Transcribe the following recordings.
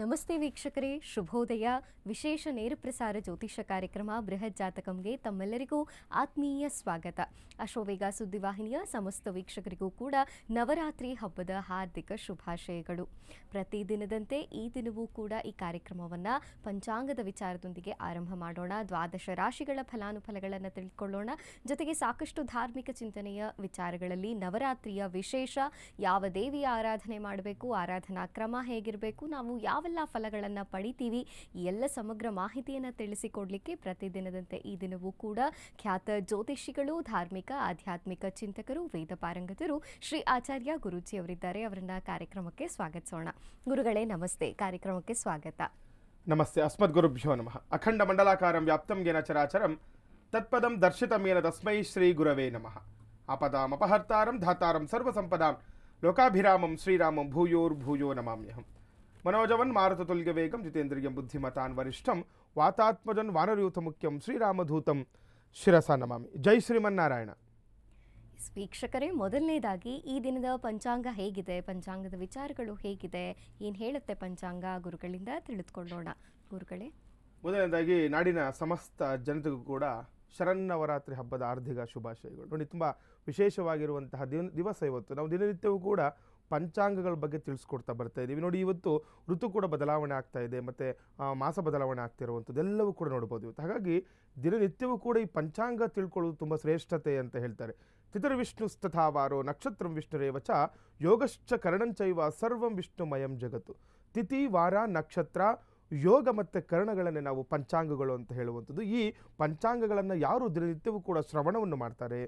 ನಮಸ್ತೆ ವೀಕ್ಷಕರೇ. ಶುಭೋದಯ. ವಿಶೇಷ ನೇರ ಪ್ರಸಾರ ಜ್ಯೋತಿಷ ಕಾರ್ಯಕ್ರಮ ಬೃಹತ್ ಜಾತಕಂಗೆ ತಮ್ಮೆಲ್ಲರಿಗೂ ಆತ್ಮೀಯ ಸ್ವಾಗತ. ಅಶೋವೇಗ ಸುದ್ದಿವಾಹಿನಿಯ ಸಮಸ್ತ ವೀಕ್ಷಕರಿಗೂ ಕೂಡ ನವರಾತ್ರಿ ಹಬ್ಬದ ಹಾರ್ದಿಕ ಶುಭಾಶಯಗಳು. ಪ್ರತಿದಿನದಂತೆ ಈ ದಿನವೂ ಕೂಡ ಈ ಕಾರ್ಯಕ್ರಮವನ್ನು ಪಂಚಾಂಗದ ವಿಚಾರದೊಂದಿಗೆ ಆರಂಭ ಮಾಡೋಣ. ದ್ವಾದಶ ರಾಶಿಗಳ ಫಲಾನುಫಲಗಳನ್ನು ತಿಳ್ಕೊಳ್ಳೋಣ. ಜೊತೆಗೆ ಸಾಕಷ್ಟು ಧಾರ್ಮಿಕ ಚಿಂತನೆಯ ವಿಚಾರಗಳಲ್ಲಿ ನವರಾತ್ರಿಯ ವಿಶೇಷ. ಯಾವ ದೇವಿಯ ಆರಾಧನೆ ಮಾಡಬೇಕು, ಆರಾಧನಾ ಕ್ರಮ ಹೇಗಿರಬೇಕು, ನಾವು ಯಾವೆಲ್ಲ ಫಲಗಳನ್ನು ಪಡಿತೀವಿ. ಎಲ್ಲ ಸಮಗ್ರ ಮಾಹಿತಿಯನ್ನು ತಿಳಿಸಿಕೊಡಲಿಕ್ಕೆ ಪ್ರತಿದಿನದಂತೆ ಈ ದಿನವೂ ಕೂಡ ಖ್ಯಾತ ಜ್ಯೋತಿಷಿಗಳು, ಧಾರ್ಮಿಕ, ಆಧ್ಯಾತ್ಮಿಕ ಚಿಂತಕರು, ವೇದ ಪಾರಂಗತರು ಶ್ರೀ ಆಚಾರ್ಯ ಗುರೂಜಿ ಅವರಿದ್ದಾರೆ. ಅವರನ್ನ ಕಾರ್ಯಕ್ರಮಕ್ಕೆ ಸ್ವಾಗತಿಸೋಣ. ಗುರುಗಳೇ, ನಮಸ್ತೆ. ಕಾರ್ಯಕ್ರಮಕ್ಕೆ ಸ್ವಾಗತ. ನಮಸ್ತೆ. ಅಸ್ಮದ್ಗುರುಭ್ಯೋ ನಮಃ. ಅಖಂಡ ಮಂಡಲಾಕಾರಂ ವ್ಯಾಪ್ತಂ ಯೇನ ಚರಾಚರಂ ತತ್ಪದಂ ದರ್ಶಿತಮೇನ ತಸ್ಮೈ ಶ್ರೀ ಗುರವೇ ನಮಃ. ಅಪದಾಂ ಅಪಹರ್ತಾರಂ ಧಾತಾರಂ ಸರ್ವಸಂಪದಾಂ ಲೋಕಾಭಿರಾಮಂ ಶ್ರೀರಾಮಂ ಭೂಯೋರ್ಭೂಯೋ ನಮಾಮ್ಯಹಂ. ಮನೋಜವನ್ ಮಾರುತ ತುಲ್ಯ ವೇಗಂ ಜಿತೇಂದ್ರಿಯಂ ಬುದ್ಧಿಮತಾನ್ ವರಿಷ್ಠಂ ವಾತಾತ್ಮಜನ್ ವಾನರಯೂಥ ಮುಖ್ಯಂ ಶ್ರೀರಾಮಧೂತಂ. ಶಿರಸ ನಮಾಮಿ. ಜೈ ಶ್ರೀಮನ್ನಾರಾಯಣ. ವೀಕ್ಷಕರೇ ಮೊದಲನೇದಾಗಿ ಈ ದಿನದ ಪಂಚಾಂಗ ಹೇಗಿದೆ? ಪಂಚಾಂಗದ ವಿಚಾರಗಳು ಹೇಗಿದೆ? ಏನು ಹೇಳುತ್ತೆ ಪಂಚಾಂಗ? ಗುರುಗಳಿಂದ ತಿಳಿದುಕೊಳ್ಳೋಣ. ಗುರುಗಳೇ. ಮೊದಲನೇದಾಗಿ ನಾಡಿನ ಸಮಸ್ತ ಜನತೆಗೂ ಕೂಡ ಶರನ್ನವರಾತ್ರಿ ಹಬ್ಬದ ಆರ್ಧಿಕ ಶುಭಾಶಯಗಳು. ನೋಡಿ ತುಂಬ ವಿಶೇಷವಾಗಿರುವಂತಹ ದಿನ ದಿವಸ ಇವತ್ತು. ನಾವು ದಿನನಿತ್ಯವೂ ಕೂಡ ಪಂಚಾಂಗಗಳ ಬಗ್ಗೆ ತಿಳಿಸ್ಕೊಡ್ತಾ ಬರ್ತಾ ಇದ್ದೀವಿ. ನೋಡಿ, ಇವತ್ತು ಋತು ಕೂಡ ಬದಲಾವಣೆ ಆಗ್ತಾ ಇದೆ. ಮತ್ತು ಮಾಸ ಬದಲಾವಣೆ ಆಗ್ತಿರುವಂಥದ್ದು ಎಲ್ಲವೂ ಕೂಡ ನೋಡ್ಬೋದು ಇವತ್ತು. ಹಾಗಾಗಿ ದಿನನಿತ್ಯವೂ ಕೂಡ ಈ ಪಂಚಾಂಗ ತಿಳ್ಕೊಳ್ಳೋದು ತುಂಬ ಶ್ರೇಷ್ಠತೆ ಅಂತ ಹೇಳ್ತಾರೆ. ಚಿತ್ರ ವಿಷ್ಣು ಸ್ತಥಾವಾರೋ ನಕ್ಷತ್ರ ವಿಷ್ಣುರೇವ ಚ ಯೋಗಶ್ಚ ಕರ್ಣಂಚೈವ ಸರ್ವಂ ವಿಷ್ಣುಮಯಂ ಜಗತ್ತು. ತಿಥಿ, ವಾರ, ನಕ್ಷತ್ರ, ಯೋಗ ಮತ್ತು ಕರ್ಣಗಳನ್ನೇ ನಾವು ಪಂಚಾಂಗಗಳು ಅಂತ ಹೇಳುವಂಥದ್ದು. ಈ ಪಂಚಾಂಗಗಳನ್ನು ಯಾರು ದಿನನಿತ್ಯವೂ ಕೂಡ ಶ್ರವಣವನ್ನು ಮಾಡ್ತಾರೆ?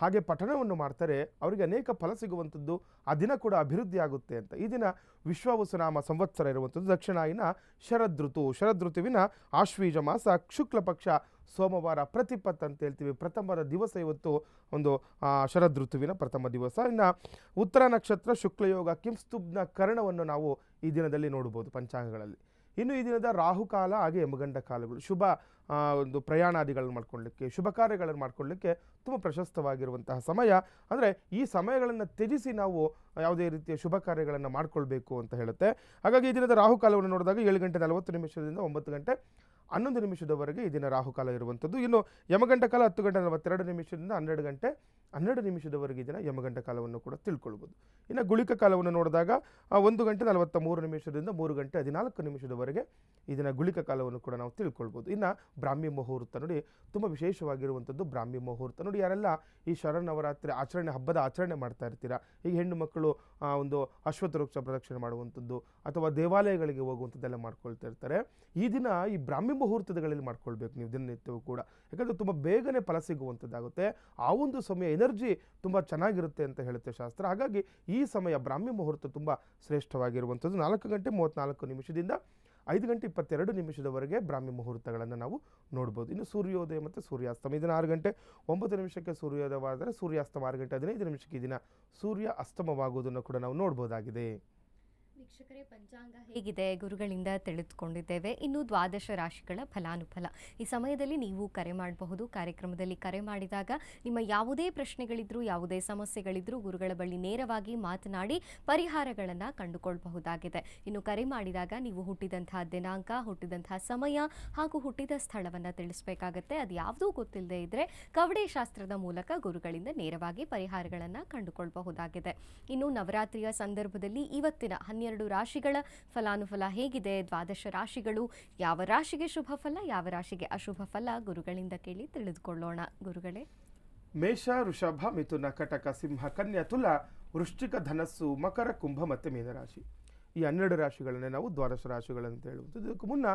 ಹಾಗೆ ಪಠಣವನ್ನು ಮಾಡ್ತಾರೆ, ಅವರಿಗೆ ಅನೇಕ ಫಲ ಸಿಗುವಂಥದ್ದು, ಆ ದಿನ ಕೂಡ ಅಭಿವೃದ್ಧಿ ಆಗುತ್ತೆ ಅಂತ. ಈ ದಿನ ವಿಶ್ವಾವಸುನಾಮ ಸಂವತ್ಸರ ಇರುವಂಥದ್ದು, ದಕ್ಷಿಣಾಯಿನ ಶರದ್ ಋತುವಿನ ಆಶ್ವೀಜ ಮಾಸ ಶುಕ್ಲ ಪಕ್ಷ ಸೋಮವಾರ ಪ್ರತಿಪತ್ ಅಂತ ಹೇಳ್ತೀವಿ. ಪ್ರಥಮದ ದಿವಸ ಇವತ್ತು ಒಂದು ಶರದ್ ಋತುವಿನ ಪ್ರಥಮ ದಿವಸ. ಇನ್ನು ಉತ್ತರ ನಕ್ಷತ್ರ ಶುಕ್ಲಯೋಗ ಕಿಂಸ್ತುಬ್ನ ಕರ್ಣವನ್ನು ನಾವು ಈ ದಿನದಲ್ಲಿ ನೋಡ್ಬೋದು ಪಂಚಾಂಗಗಳಲ್ಲಿ. ಇನ್ನು ಈ ದಿನದ ರಾಹುಕಾಲ ಹಾಗೆ ಯಮಗಂಡ ಕಾಲಗಳು. ಶುಭ ಒಂದು ಪ್ರಯಾಣಾದಿಗಳನ್ನು ಮಾಡ್ಕೊಳ್ಳಿಕ್ಕೆ, ಶುಭ ಕಾರ್ಯಗಳನ್ನು ಮಾಡ್ಕೊಳ್ಳಿಕ್ಕೆ ತುಂಬ ಪ್ರಶಸ್ತವಾಗಿರುವಂತಹ ಸಮಯ. ಅಂದರೆ ಈ ಸಮಯಗಳನ್ನು ತ್ಯಜಿಸಿ ನಾವು ಯಾವುದೇ ರೀತಿಯ ಶುಭ ಕಾರ್ಯಗಳನ್ನು ಮಾಡಿಕೊಳ್ಬೇಕು ಅಂತ ಹೇಳುತ್ತೆ. ಹಾಗಾಗಿ ಈ ದಿನದ ರಾಹುಕಾಲವನ್ನು ನೋಡಿದಾಗ ಏಳು ಗಂಟೆ ನಲವತ್ತು ನಿಮಿಷದಿಂದ ಒಂಬತ್ತು ಗಂಟೆ ಹನ್ನೊಂದು ನಿಮಿಷದವರೆಗೆ ಈ ದಿನ ರಾಹುಕಾಲ ಇರುವಂಥದ್ದು. ಇನ್ನು ಯಮಗಂಟ ಕಾಲ ಹತ್ತು ಗಂಟೆ ನಲವತ್ತೆರಡು ನಿಮಿಷದಿಂದ ಹನ್ನೆರಡು ಗಂಟೆ ಹನ್ನೆರಡು ನಿಮಿಷದವರೆಗೆ ಈ ದಿನ ಯಮಗಂಟ ಕಾಲವನ್ನು ಕೂಡ ತಿಳ್ಕೊಳ್ಬೋದು. ಇನ್ನು ಗುಳಿಕ ಕಾಲವನ್ನು ನೋಡಿದಾಗ ಒಂದು ಗಂಟೆ ನಲವತ್ತ ಮೂರು ನಿಮಿಷದಿಂದ ಮೂರು ಗಂಟೆ ಹದಿನಾಲ್ಕು ನಿಮಿಷದವರೆಗೆ ಈ ದಿನ ಗುಳಿಕ ಕಾಲವನ್ನು ಕೂಡ ನಾವು ತಿಳ್ಕೊಳ್ಬೋದು. ಇನ್ನು ಬ್ರಾಹ್ಮಿ ಮುಹೂರ್ತ ನೋಡಿ ತುಂಬ ವಿಶೇಷವಾಗಿರುವಂಥದ್ದು ಬ್ರಾಹ್ಮಿ ಮುಹೂರ್ತ. ನೋಡಿ ಯಾರೆಲ್ಲ ಈ ಶರಣವರಾತ್ರಿ ಆಚರಣೆ, ಹಬ್ಬದ ಆಚರಣೆ ಮಾಡ್ತಾ ಇರ್ತೀರಾ? ಈಗ ಹೆಣ್ಣು ಮಕ್ಕಳು ಒಂದು ಅಶ್ವತ್ಥ ವೃಕ್ಷ ಪ್ರದಕ್ಷಿಣೆ ಮಾಡುವಂಥದ್ದು ಅಥವಾ ದೇವಾಲಯಗಳಿಗೆ ಹೋಗುವಂಥದ್ದೆಲ್ಲ ಮಾಡ್ಕೊಳ್ತಾ ಇರ್ತಾರೆ. ಈ ದಿನ ಈ ಬ್ರಾಹ್ಮಿ ಮುಹೂರ್ತಗಳಲ್ಲಿ ಮಾಡ್ಕೊಳ್ಬೇಕು ನೀವು ದಿನನಿತ್ಯವೂ ಕೂಡ. ಯಾಕಂದರೆ ತುಂಬ ಬೇಗನೆ ಫಲ ಸಿಗುವಂಥದ್ದಾಗುತ್ತೆ. ಆ ಒಂದು ಸಮಯ ಎನರ್ಜಿ ತುಂಬ ಚೆನ್ನಾಗಿರುತ್ತೆ ಅಂತ ಹೇಳುತ್ತೆ ಶಾಸ್ತ್ರ. ಹಾಗಾಗಿ ಈ ಸಮಯ ಬ್ರಾಹ್ಮಿ ಮುಹೂರ್ತ ತುಂಬ ಶ್ರೇಷ್ಠವಾಗಿರುವಂಥದ್ದು. ನಾಲ್ಕು ಗಂಟೆ ಮೂವತ್ತ್ನಾಲ್ಕು ನಿಮಿಷದಿಂದ ಐದು ಗಂಟೆ ಇಪ್ಪತ್ತೆರಡು ನಿಮಿಷದವರೆಗೆ ಬ್ರಾಹ್ಮಿ ಮುಹೂರ್ತಗಳನ್ನು ನಾವು ನೋಡ್ಬೋದು. ಇನ್ನು ಸೂರ್ಯೋದಯ ಮತ್ತು ಸೂರ್ಯಾಸ್ತಮ. ಇದನ್ನು ಆರು ಗಂಟೆ ಒಂಬತ್ತು ನಿಮಿಷಕ್ಕೆ ಸೂರ್ಯೋದಯವಾದರೆ ಸೂರ್ಯಾಸ್ತಮ ಆರು ಗಂಟೆ ಹದಿನೈದು ನಿಮಿಷಕ್ಕೆ ದಿನ ಸೂರ್ಯ ಅಸ್ತಮವಾಗುವುದನ್ನು ಕೂಡ ನಾವು ನೋಡ್ಬೋದಾಗಿದೆ. ವೀಕ್ಷಕರೇ, ಪಂಚಾಂಗ ಹೇಗಿದೆ ಗುರುಗಳಿಂದ ತಿಳಿದುಕೊಂಡಿದ್ದೇವೆ. ಇನ್ನು ದ್ವಾದಶ ರಾಶಿಗಳ ಫಲಾನುಫಲ. ಈ ಸಮಯದಲ್ಲಿ ನೀವು ಕರೆ ಮಾಡಬಹುದು. ಕಾರ್ಯಕ್ರಮದಲ್ಲಿ ಕರೆ ಮಾಡಿದಾಗ ನಿಮ್ಮ ಯಾವುದೇ ಪ್ರಶ್ನೆಗಳಿದ್ರು, ಯಾವುದೇ ಸಮಸ್ಯೆಗಳಿದ್ರು ಗುರುಗಳ ಬಳಿ ನೇರವಾಗಿ ಮಾತನಾಡಿ ಪರಿಹಾರಗಳನ್ನು ಕಂಡುಕೊಳ್ಳಬಹುದಾಗಿದೆ ಇನ್ನು ಕರೆ ಮಾಡಿದಾಗ ನೀವು ಹುಟ್ಟಿದಂತಹ ದಿನಾಂಕ, ಹುಟ್ಟಿದಂತಹ ಸಮಯ ಹಾಗೂ ಹುಟ್ಟಿದ ಸ್ಥಳವನ್ನು ತಿಳಿಸಬೇಕಾಗತ್ತೆ. ಅದು ಯಾವುದೂ ಗೊತ್ತಿಲ್ಲದೆ ಇದ್ರೆ ಕವಡೆ ಶಾಸ್ತ್ರದ ಮೂಲಕ ಗುರುಗಳಿಂದ ನೇರವಾಗಿ ಪರಿಹಾರಗಳನ್ನು ಕಂಡುಕೊಳ್ಳಬಹುದಾಗಿದೆ ಇನ್ನು ನವರಾತ್ರಿಯ ಸಂದರ್ಭದಲ್ಲಿ ಇವತ್ತಿನ ಹನ್ನೆರಡು ರಾಶಿಗಳ ಫಲಾನುಫಲ ಹೇಗಿದೆ? ದ್ವಾದಶ ರಾಶಿಗಳು ಯಾವ ರಾಶಿಗೆ ಶುಭ ಫಲ, ಯಾವ ರಾಶಿಗೆ ಅಶುಭ ಫಲ? ಗುರುಗಳಿಂದ ಕೇಳಿ ತಿಳಿದುಕೊಳ್ಳೋಣ. ಗುರುಗಳೇ. ಮೇಷ, ವೃಷಭ, ಮಿಥುನ, ಕಟಕ, ಸಿಂಹ, ಕನ್ಯಾ, ತುಲ, ವೃಶ್ಚಿಕ ಧನಸ್ಸು, ಮಕರ, ಕುಂಭ ಮತ್ತು ಮೀನರಾಶಿ. ಈ ಹನ್ನೆರಡು ರಾಶಿಗಳನ್ನೇ ನಾವು ದ್ವಾದಶ ರಾಶಿಗಳಂತ ಹೇಳುವಂಥದ್ದು ಇದಕ್ಕೂ ಮುನ್ನ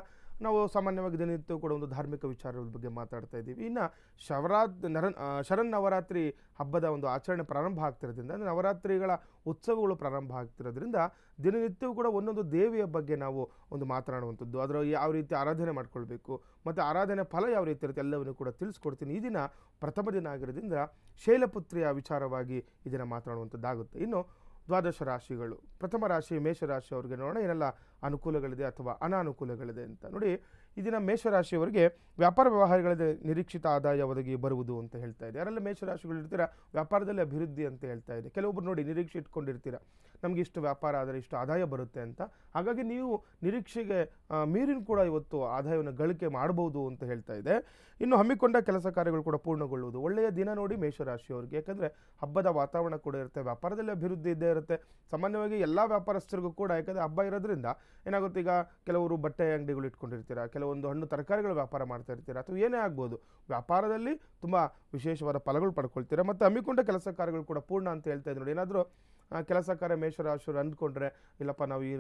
ನಾವು ಸಾಮಾನ್ಯವಾಗಿ ದಿನನಿತ್ಯ ಕೂಡ ಒಂದು ಧಾರ್ಮಿಕ ವಿಚಾರಗಳ ಬಗ್ಗೆ ಮಾತಾಡ್ತಾ ಇದ್ದೀವಿ. ಇನ್ನು ಶವರಾತ್, ನರನ್ ಶರನ್ ನವರಾತ್ರಿ ಹಬ್ಬದ ಒಂದು ಆಚರಣೆ ಪ್ರಾರಂಭ ಆಗ್ತಿರೋದ್ರಿಂದ, ಅಂದರೆ ನವರಾತ್ರಿಗಳ ಉತ್ಸವಗಳು ಪ್ರಾರಂಭ ಆಗ್ತಿರೋದ್ರಿಂದ ದಿನನಿತ್ಯವೂ ಕೂಡ ಒಂದೊಂದು ದೇವಿಯ ಬಗ್ಗೆ ನಾವು ಒಂದು ಮಾತನಾಡುವಂಥದ್ದು. ಅದರ ಯಾವ ರೀತಿ ಆರಾಧನೆ ಮಾಡ್ಕೊಳ್ಬೇಕು, ಮತ್ತು ಆರಾಧನೆ ಫಲ ಯಾವ ರೀತಿ ಇರುತ್ತೆ ಎಲ್ಲವನ್ನು ಕೂಡ ತಿಳಿಸ್ಕೊಡ್ತೀನಿ. ಈ ದಿನ ಪ್ರಥಮ ದಿನ ಆಗಿರೋದ್ರಿಂದ ಶೈಲಪುತ್ರಿಯ ವಿಚಾರವಾಗಿ ಇದನ್ನು ದಿನ ಮಾತನಾಡುವಂಥದ್ದಾಗುತ್ತೆ. ಇನ್ನು ದ್ವಾದಶ ರಾಶಿಗಳು ಪ್ರಥಮ ರಾಶಿ ಮೇಷರಾಶಿ ಅವರಿಗೆ ನೋಡೋಣ ಏನೆಲ್ಲ ಅನುಕೂಲಗಳಿದೆ ಅಥವಾ ಅನಾನುಕೂಲಗಳಿದೆ ಅಂತ ನೋಡಿ. ಈ ದಿನ ಮೇಷರಾಶಿಯವರಿಗೆ ವ್ಯಾಪಾರ ವ್ಯವಹಾರಗಳಲ್ಲಿ ನಿರೀಕ್ಷಿತ ಆದಾಯ ಒದಗಿ ಬರುವುದು ಅಂತ ಹೇಳ್ತಾ ಇದೆ. ಯಾರೆಲ್ಲ ಮೇಷರಾಶಿಗಳು ಇರ್ತೀರಾ? ವ್ಯಾಪಾರದಲ್ಲಿ ಅಭಿವೃದ್ಧಿ ಅಂತ ಹೇಳ್ತಾ ಇದೆ. ಕೆಲವೊಬ್ಬರು ನೋಡಿ ನಿರೀಕ್ಷೆ ಇಟ್ಕೊಂಡಿರ್ತೀರ? ನಮಗೆ ಇಷ್ಟು ವ್ಯಾಪಾರ ಆದರೆ ಇಷ್ಟು ಆದಾಯ ಬರುತ್ತೆ ಅಂತ. ಹಾಗಾಗಿ ನೀವು ನಿರೀಕ್ಷೆಗೆ ಮೀರಿನ ಕೂಡ ಇವತ್ತು ಆದಾಯವನ್ನು ಗಳಿಕೆ ಮಾಡಬಹುದು ಅಂತ ಹೇಳ್ತಾ ಇದೆ. ಇನ್ನು ಹಮ್ಮಿಕೊಂಡ ಕೆಲಸ ಕಾರ್ಯಗಳು ಕೂಡ ಪೂರ್ಣಗೊಳ್ಳುವುದು. ಒಳ್ಳೆಯ ದಿನ ನೋಡಿ ಮೇಷರಾಶಿಯವರಿಗೆ. ಯಾಕಂದರೆ ಹಬ್ಬದ ವಾತಾವರಣ ಕೂಡ ಇರುತ್ತೆ. ವ್ಯಾಪಾರದಲ್ಲಿ ಅಭಿವೃದ್ಧಿ ಇದ್ದೇ ಇರುತ್ತೆ. ಸಾಮಾನ್ಯವಾಗಿ ಎಲ್ಲ ವ್ಯಾಪಾರಸ್ಥರಿಗೂ ಕೂಡ, ಯಾಕಂದರೆ ಹಬ್ಬ ಇರೋದ್ರಿಂದ ಏನಾಗುತ್ತೆ ಈಗ ಕೆಲವರು ಬಟ್ಟೆ ಅಂಗಡಿಗಳು ಇಟ್ಕೊಂಡಿರ್ತೀರ? ಕೆಲವೊಂದು ಹಣ್ಣು ತರಕಾರಿಗಳ ವ್ಯಾಪಾರ ಮಾಡ್ತಾ ಇರ್ತೀರಾ? ಅಥವಾ ಏನೇ ಆಗ್ಬೋದು, ವ್ಯಾಪಾರದಲ್ಲಿ ತುಂಬ ವಿಶೇಷವಾದ ಫಲಗಳು ಪಡ್ಕೊಳ್ತೀರಾ? ಮತ್ತು ಹಮ್ಮಿಕೊಂಡ ಕೆಲಸ ಕಾರ್ಯಗಳು ಕೂಡ ಪೂರ್ಣ ಅಂತ ಹೇಳ್ತಾ ಇದ್ರು ನೋಡಿ. ಏನಾದರೂ ಕೆಲಸ ಕಾರ್ಯ ಮೇಷರಾಶರು ಅಂದ್ಕೊಂಡ್ರೆ, ಇಲ್ಲಪ್ಪ ನಾವು ಈ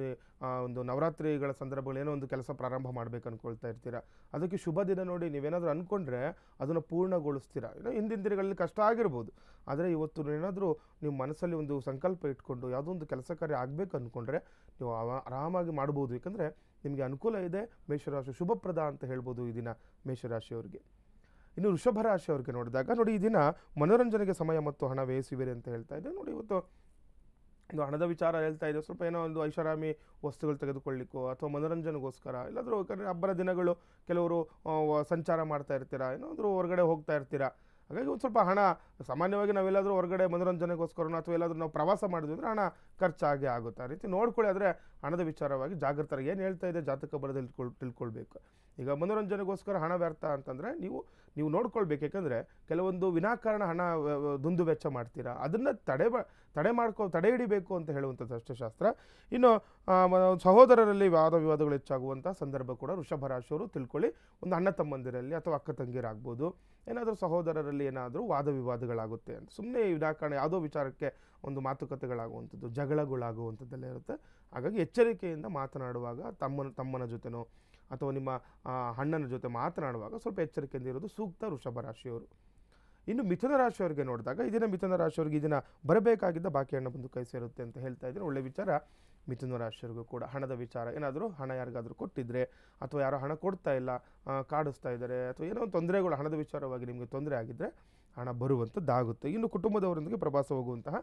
ಒಂದು ನವರಾತ್ರಿಗಳ ಸಂದರ್ಭಗಳು ಏನೋ ಒಂದು ಕೆಲಸ ಪ್ರಾರಂಭ ಮಾಡಬೇಕು ಅಂದ್ಕೊಳ್ತಾ ಇರ್ತೀರಾ? ಅದಕ್ಕೆ ಶುಭ ದಿನ ನೋಡಿ ನೀವೇನಾದರೂ ಅಂದ್ಕೊಂಡ್ರೆ ಅದನ್ನು ಪೂರ್ಣಗೊಳಿಸ್ತೀರಾ? ಏನೋ ಹಿಂದಿನ ದಿನಗಳಲ್ಲಿ ಕಷ್ಟ ಆಗಿರ್ಬೋದು. ಆದರೆ ಇವತ್ತು ಏನಾದರೂ ನೀವು ಮನಸ್ಸಲ್ಲಿ ಒಂದು ಸಂಕಲ್ಪ ಇಟ್ಕೊಂಡು ಯಾವುದೋ ಒಂದು ಕೆಲಸ ಕಾರ್ಯ ಆಗಬೇಕು ಅಂದ್ಕೊಂಡ್ರೆ ನೀವು ಆರಾಮಾಗಿ ಮಾಡ್ಬೋದು. ಯಾಕಂದರೆ ನಿಮಗೆ ಅನುಕೂಲ ಇದೆ, ಮೇಷರಾಶಿ ಶುಭಪ್ರದ ಅಂತ ಹೇಳ್ಬೋದು ಈ ದಿನ ಮೇಷರಾಶಿಯವರಿಗೆ. ಇನ್ನು ವೃಷಭ ರಾಶಿಯವ್ರಿಗೆ ನೋಡಿದಾಗ ನೋಡಿ ಈ ದಿನ ಮನೋರಂಜನೆಗೆ ಸಮಯ ಮತ್ತು ಹಣ ವ್ಯಯಿಸುವಿರಿ ಅಂತ ಹೇಳ್ತಾ ಇದೆ ನೋಡಿ ಇವತ್ತು ಇದು ಹಣದ ವಿಚಾರ ಹೇಳ್ತಾ ಇದೆ ಸ್ವಲ್ಪ ಏನೋ ಒಂದು ಐಷಾರಾಮಿ ವಸ್ತುಗಳು ತೆಗೆದುಕೊಳ್ಳಿಕ್ಕೋ ಅಥವಾ ಮನೋರಂಜನೆಗೋಸ್ಕರ ಇಲ್ಲಾದರೂ ಯಾಕಂದರೆ ಹಬ್ಬದ ದಿನಗಳು ಕೆಲವರು ಸಂಚಾರ ಮಾಡ್ತಾ ಇರ್ತೀರಾ, ಏನಾದರೂ ಹೊರಗಡೆ ಹೋಗ್ತಾ ಇರ್ತೀರಾ ಹಾಗಾಗಿ ಒಂದು ಸ್ವಲ್ಪ ಹಣ, ಸಾಮಾನ್ಯವಾಗಿ ನಾವೆಲ್ಲಾದರೂ ಹೊರಗಡೆ ಮನೋರಂಜನೆಗೋಸ್ಕರನೋ ಅಥವಾ ಎಲ್ಲಾದರೂ ನಾವು ಪ್ರವಾಸ ಮಾಡಿದ್ವಿ ಅಂದರೆ ಹಣ ಖರ್ಚಾಗೆ ಆಗುತ್ತೆ. ಆ ರೀತಿ ನೋಡ್ಕೊಳ್ಳಿ ಆದರೆ ಹಣದ ವಿಚಾರವಾಗಿ ಜಾಗೃತರಾಗಿ ಏನು ಹೇಳ್ತಾ ಇದೆ ಜಾತಕ ಬರದಲ್ಲಿ ತಿಳ್ಕೊಳ್ ತಿಳ್ಕೊಳ್ಬೇಕು. ಈಗ ಮನೋರಂಜನೆಗೋಸ್ಕರ ಹಣ ವ್ಯರ್ಥ ಅಂತಂದರೆ ನೀವು ನೀವು ನೋಡ್ಕೊಳ್ಬೇಕು. ಯಾಕಂದರೆ ಕೆಲವೊಂದು ವಿನಾಕಾರಣ ಹಣ ದುಂದು ವೆಚ್ಚ ಮಾಡ್ತೀರಾ. ಅದನ್ನು ತಡೆ ತಡೆ ಮಾಡ್ಕೊ, ತಡೆ ಹಿಡಿಬೇಕು ಅಂತ ಹೇಳುವಂಥದ್ದು ಅಷ್ಟಶಾಸ್ತ್ರ ಇನ್ನು ಸಹೋದರರಲ್ಲಿ ವಾದ ವಿವಾದಗಳು ಹೆಚ್ಚಾಗುವಂಥ ಸಂದರ್ಭ ಕೂಡ ವೃಷಭ ರಾಶಿಯವರು ತಿಳ್ಕೊಳ್ಳಿ. ಒಂದು ಅಣ್ಣ ತಮ್ಮಂದಿರಲ್ಲಿ ಅಥವಾ ಅಕ್ಕ ತಂಗಿರಾಗ್ಬೋದು ಏನಾದರೂ ಸಹೋದರರಲ್ಲಿ ಏನಾದರೂ ವಾದ ವಿವಾದಗಳಾಗುತ್ತೆ ಅಂತ. ಸುಮ್ಮನೆ ವಿನಾಕಾರಣ ಯಾವುದೋ ವಿಚಾರಕ್ಕೆ ಒಂದು ಮಾತುಕತೆಗಳಾಗುವಂಥದ್ದು, ಜಗಳಗಳಾಗುವಂಥದ್ದೆಲ್ಲ ಇರುತ್ತೆ. ಹಾಗಾಗಿ ಎಚ್ಚರಿಕೆಯಿಂದ ಮಾತನಾಡುವಾಗ ತಮ್ಮನ ತಮ್ಮನ ಜೊತೆನೋ ಅಥವಾ ನಿಮ್ಮ ಹಣ್ಣನ ಜೊತೆ ಮಾತನಾಡುವಾಗ ಸ್ವಲ್ಪ ಎಚ್ಚರಿಕೆಯಿಂದ ಇರೋದು ಸೂಕ್ತ ವೃಷಭ ರಾಶಿಯವರು. ಇನ್ನು ಮಿಥುನ ರಾಶಿಯವರಿಗೆ ನೋಡಿದಾಗ ಈ ದಿನ ಮಿಥುನ ರಾಶಿಯವರಿಗೆ ದಿನ ಬರಬೇಕಾಗಿದ್ದ ಬಾಕಿ ಹಣ ಬಂದು ಕೈ ಸೇರುತ್ತೆ ಅಂತ ಹೇಳ್ತಾ ಇದ್ರೆ ಒಳ್ಳೆ ವಿಚಾರ. ಮಿಥುನ ರಾಶಿಯವರಿಗೂ ಕೂಡ ಹಣದ ವಿಚಾರ. ಏನಾದರೂ ಹಣ ಯಾರಿಗಾದರೂ ಕೊಟ್ಟಿದ್ರೆ ಅಥವಾ ಯಾರೋ ಹಣ ಕೊಡ್ತಾ ಇಲ್ಲ ಕಾಡಿಸ್ತಾ ಇದ್ದಾರೆ ಅಥವಾ ಏನೋ ತೊಂದರೆಗಳು ಹಣದ ವಿಚಾರವಾಗಿ ನಿಮಗೆ ತೊಂದರೆ ಆಗಿದ್ದರೆ ಹಣ ಬರುವಂಥದ್ದಾಗುತ್ತೆ. ಇನ್ನು ಕುಟುಂಬದವರೊಂದಿಗೆ ಪ್ರವಾಸ ಹೋಗುವಂತಹ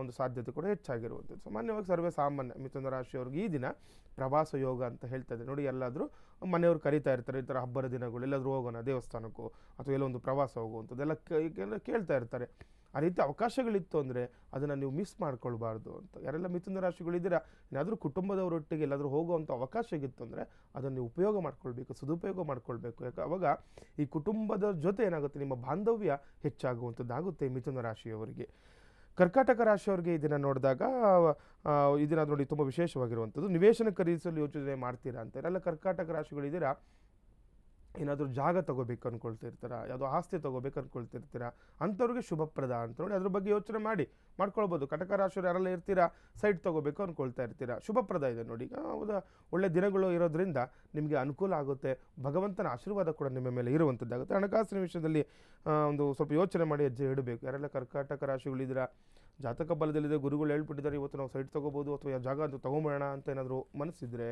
ಒಂದು ಸಾಧ್ಯತೆ ಕೂಡ ಹೆಚ್ಚಾಗಿರುವಂಥದ್ದು. ಸಾಮಾನ್ಯವಾಗಿ ಸರ್ವೇ ಸಾಮಾನ್ಯ ಮಿಥುನ ರಾಶಿಯವ್ರಿಗೆ ಈ ದಿನ ಪ್ರವಾಸ ಯೋಗ ಅಂತ ಹೇಳ್ತಾ ನೋಡಿ, ಎಲ್ಲಾದರೂ ಮನೆಯವರು ಕರೀತಾ ಇರ್ತಾರೆ, ಈ ಥರ ಹಬ್ಬದ ದಿನಗಳು, ಎಲ್ಲಾದರೂ ಹೋಗೋಣ ದೇವಸ್ಥಾನಕ್ಕೋ, ಅಥವಾ ಎಲ್ಲೋ ಒಂದು ಪ್ರವಾಸ ಹೋಗುವಂಥದ್ದೆಲ್ಲ ಕೇಳ್ತಾ ಇರ್ತಾರೆ. ಆ ರೀತಿ ಅವಕಾಶಗಳಿತ್ತು ಅಂದರೆ ಅದನ್ನು ನೀವು ಮಿಸ್ ಮಾಡ್ಕೊಳ್ಬಾರ್ದು ಅಂತ. ಯಾರೆಲ್ಲ ಮಿಥುನ ರಾಶಿಗಳಿದ್ದೀರಾ ಏನಾದರೂ ಕುಟುಂಬದವರೊಟ್ಟಿಗೆ ಎಲ್ಲಾದರೂ ಹೋಗುವಂಥ ಅವಕಾಶ ಇತ್ತು ಅಂದರೆ ಅದನ್ನು ನೀವು ಉಪಯೋಗ ಮಾಡ್ಕೊಳ್ಬೇಕು, ಸದುಪಯೋಗ ಮಾಡ್ಕೊಳ್ಬೇಕು. ಯಾಕೆ, ಅವಾಗ ಈ ಕುಟುಂಬದ ಜೊತೆ ಏನಾಗುತ್ತೆ, ನಿಮ್ಮ ಬಾಂಧವ್ಯ ಹೆಚ್ಚಾಗುವಂಥದ್ದಾಗುತ್ತೆ ಮಿಥುನ ರಾಶಿಯವರಿಗೆ. ಕರ್ಕಾಟಕ ರಾಶಿಯವರಿಗೆ ಇದನ್ನು ದಿನ ನೋಡಿದಾಗ ಇದನ್ನು ನೋಡಿ ತುಂಬ ವಿಶೇಷವಾಗಿರುವಂಥದ್ದು. ನಿವೇಶನ ಖರೀದಿಸಲು ಯೋಚನೆ ಮಾಡ್ತೀರಾ ಅಂತ. ಎಲ್ಲ ಕರ್ಕಾಟಕ ರಾಶಿಗಳಿದ್ದೀರಾ ಏನಾದರೂ ಜಾಗ ತಗೋಬೇಕು ಅನ್ಕೊಳ್ತಿರ್ತೀರ? ಯಾವುದೋ ಆಸ್ತಿ ತಗೋಬೇಕು ಅಂದ್ಕೊಳ್ತಿರ್ತೀರ ಅಂಥವ್ರಿಗೆ ಶುಭಪ್ರದ ಅಂತ ನೋಡಿ ಅದ್ರ ಬಗ್ಗೆ ಯೋಚನೆ ಮಾಡಿ, ಮಾಡ್ಕೊಳ್ಬೋದು. ಕಟಕ ರಾಶಿಯವ್ರು ಯಾರೆಲ್ಲ ಇರ್ತೀರಾ, ಸೈಟ್ ತಗೋಬೇಕು ಅಂದ್ಕೊಳ್ತಾ ಇರ್ತೀರಾ? ಶುಭಪ್ರದ ಇದೆ ನೋಡಿ. ಹೌದಾ? ಒಳ್ಳೆ ದಿನಗಳು ಇರೋದ್ರಿಂದ ನಿಮಗೆ ಅನುಕೂಲ ಆಗುತ್ತೆ. ಭಗವಂತನ ಆಶೀರ್ವಾದ ಕೂಡ ನಿಮ್ಮ ಮೇಲೆ ಇರುವಂಥದ್ದಾಗುತ್ತೆ. ಹಣಕಾಸಿನ ವಿಷಯದಲ್ಲಿ ಒಂದು ಸ್ವಲ್ಪ ಯೋಚನೆ ಮಾಡಿ ಹೆಜ್ಜೆ ಇಡಬೇಕು ಯಾರೆಲ್ಲ ಕರ್ಕಾಟಕ ರಾಶಿಗಳಿದ್ದೀರಾ ಜಾತಕ ಬಲದಲ್ಲಿದೆ, ಗುರುಗಳು ಹೇಳ್ಬಿಟ್ಟಿದ್ದಾರೆ, ಇವತ್ತು ನಾವು ಸೈಟ್ ತೊಗೋಬೋದು ಅಥವಾ ಯಾವ ಜಾಗ ಅಂತ ತೊಗೊಂಬೋಣ ಅಂತ ಏನಾದರೂ ಮನಸ್ಸಿದ್ರೆ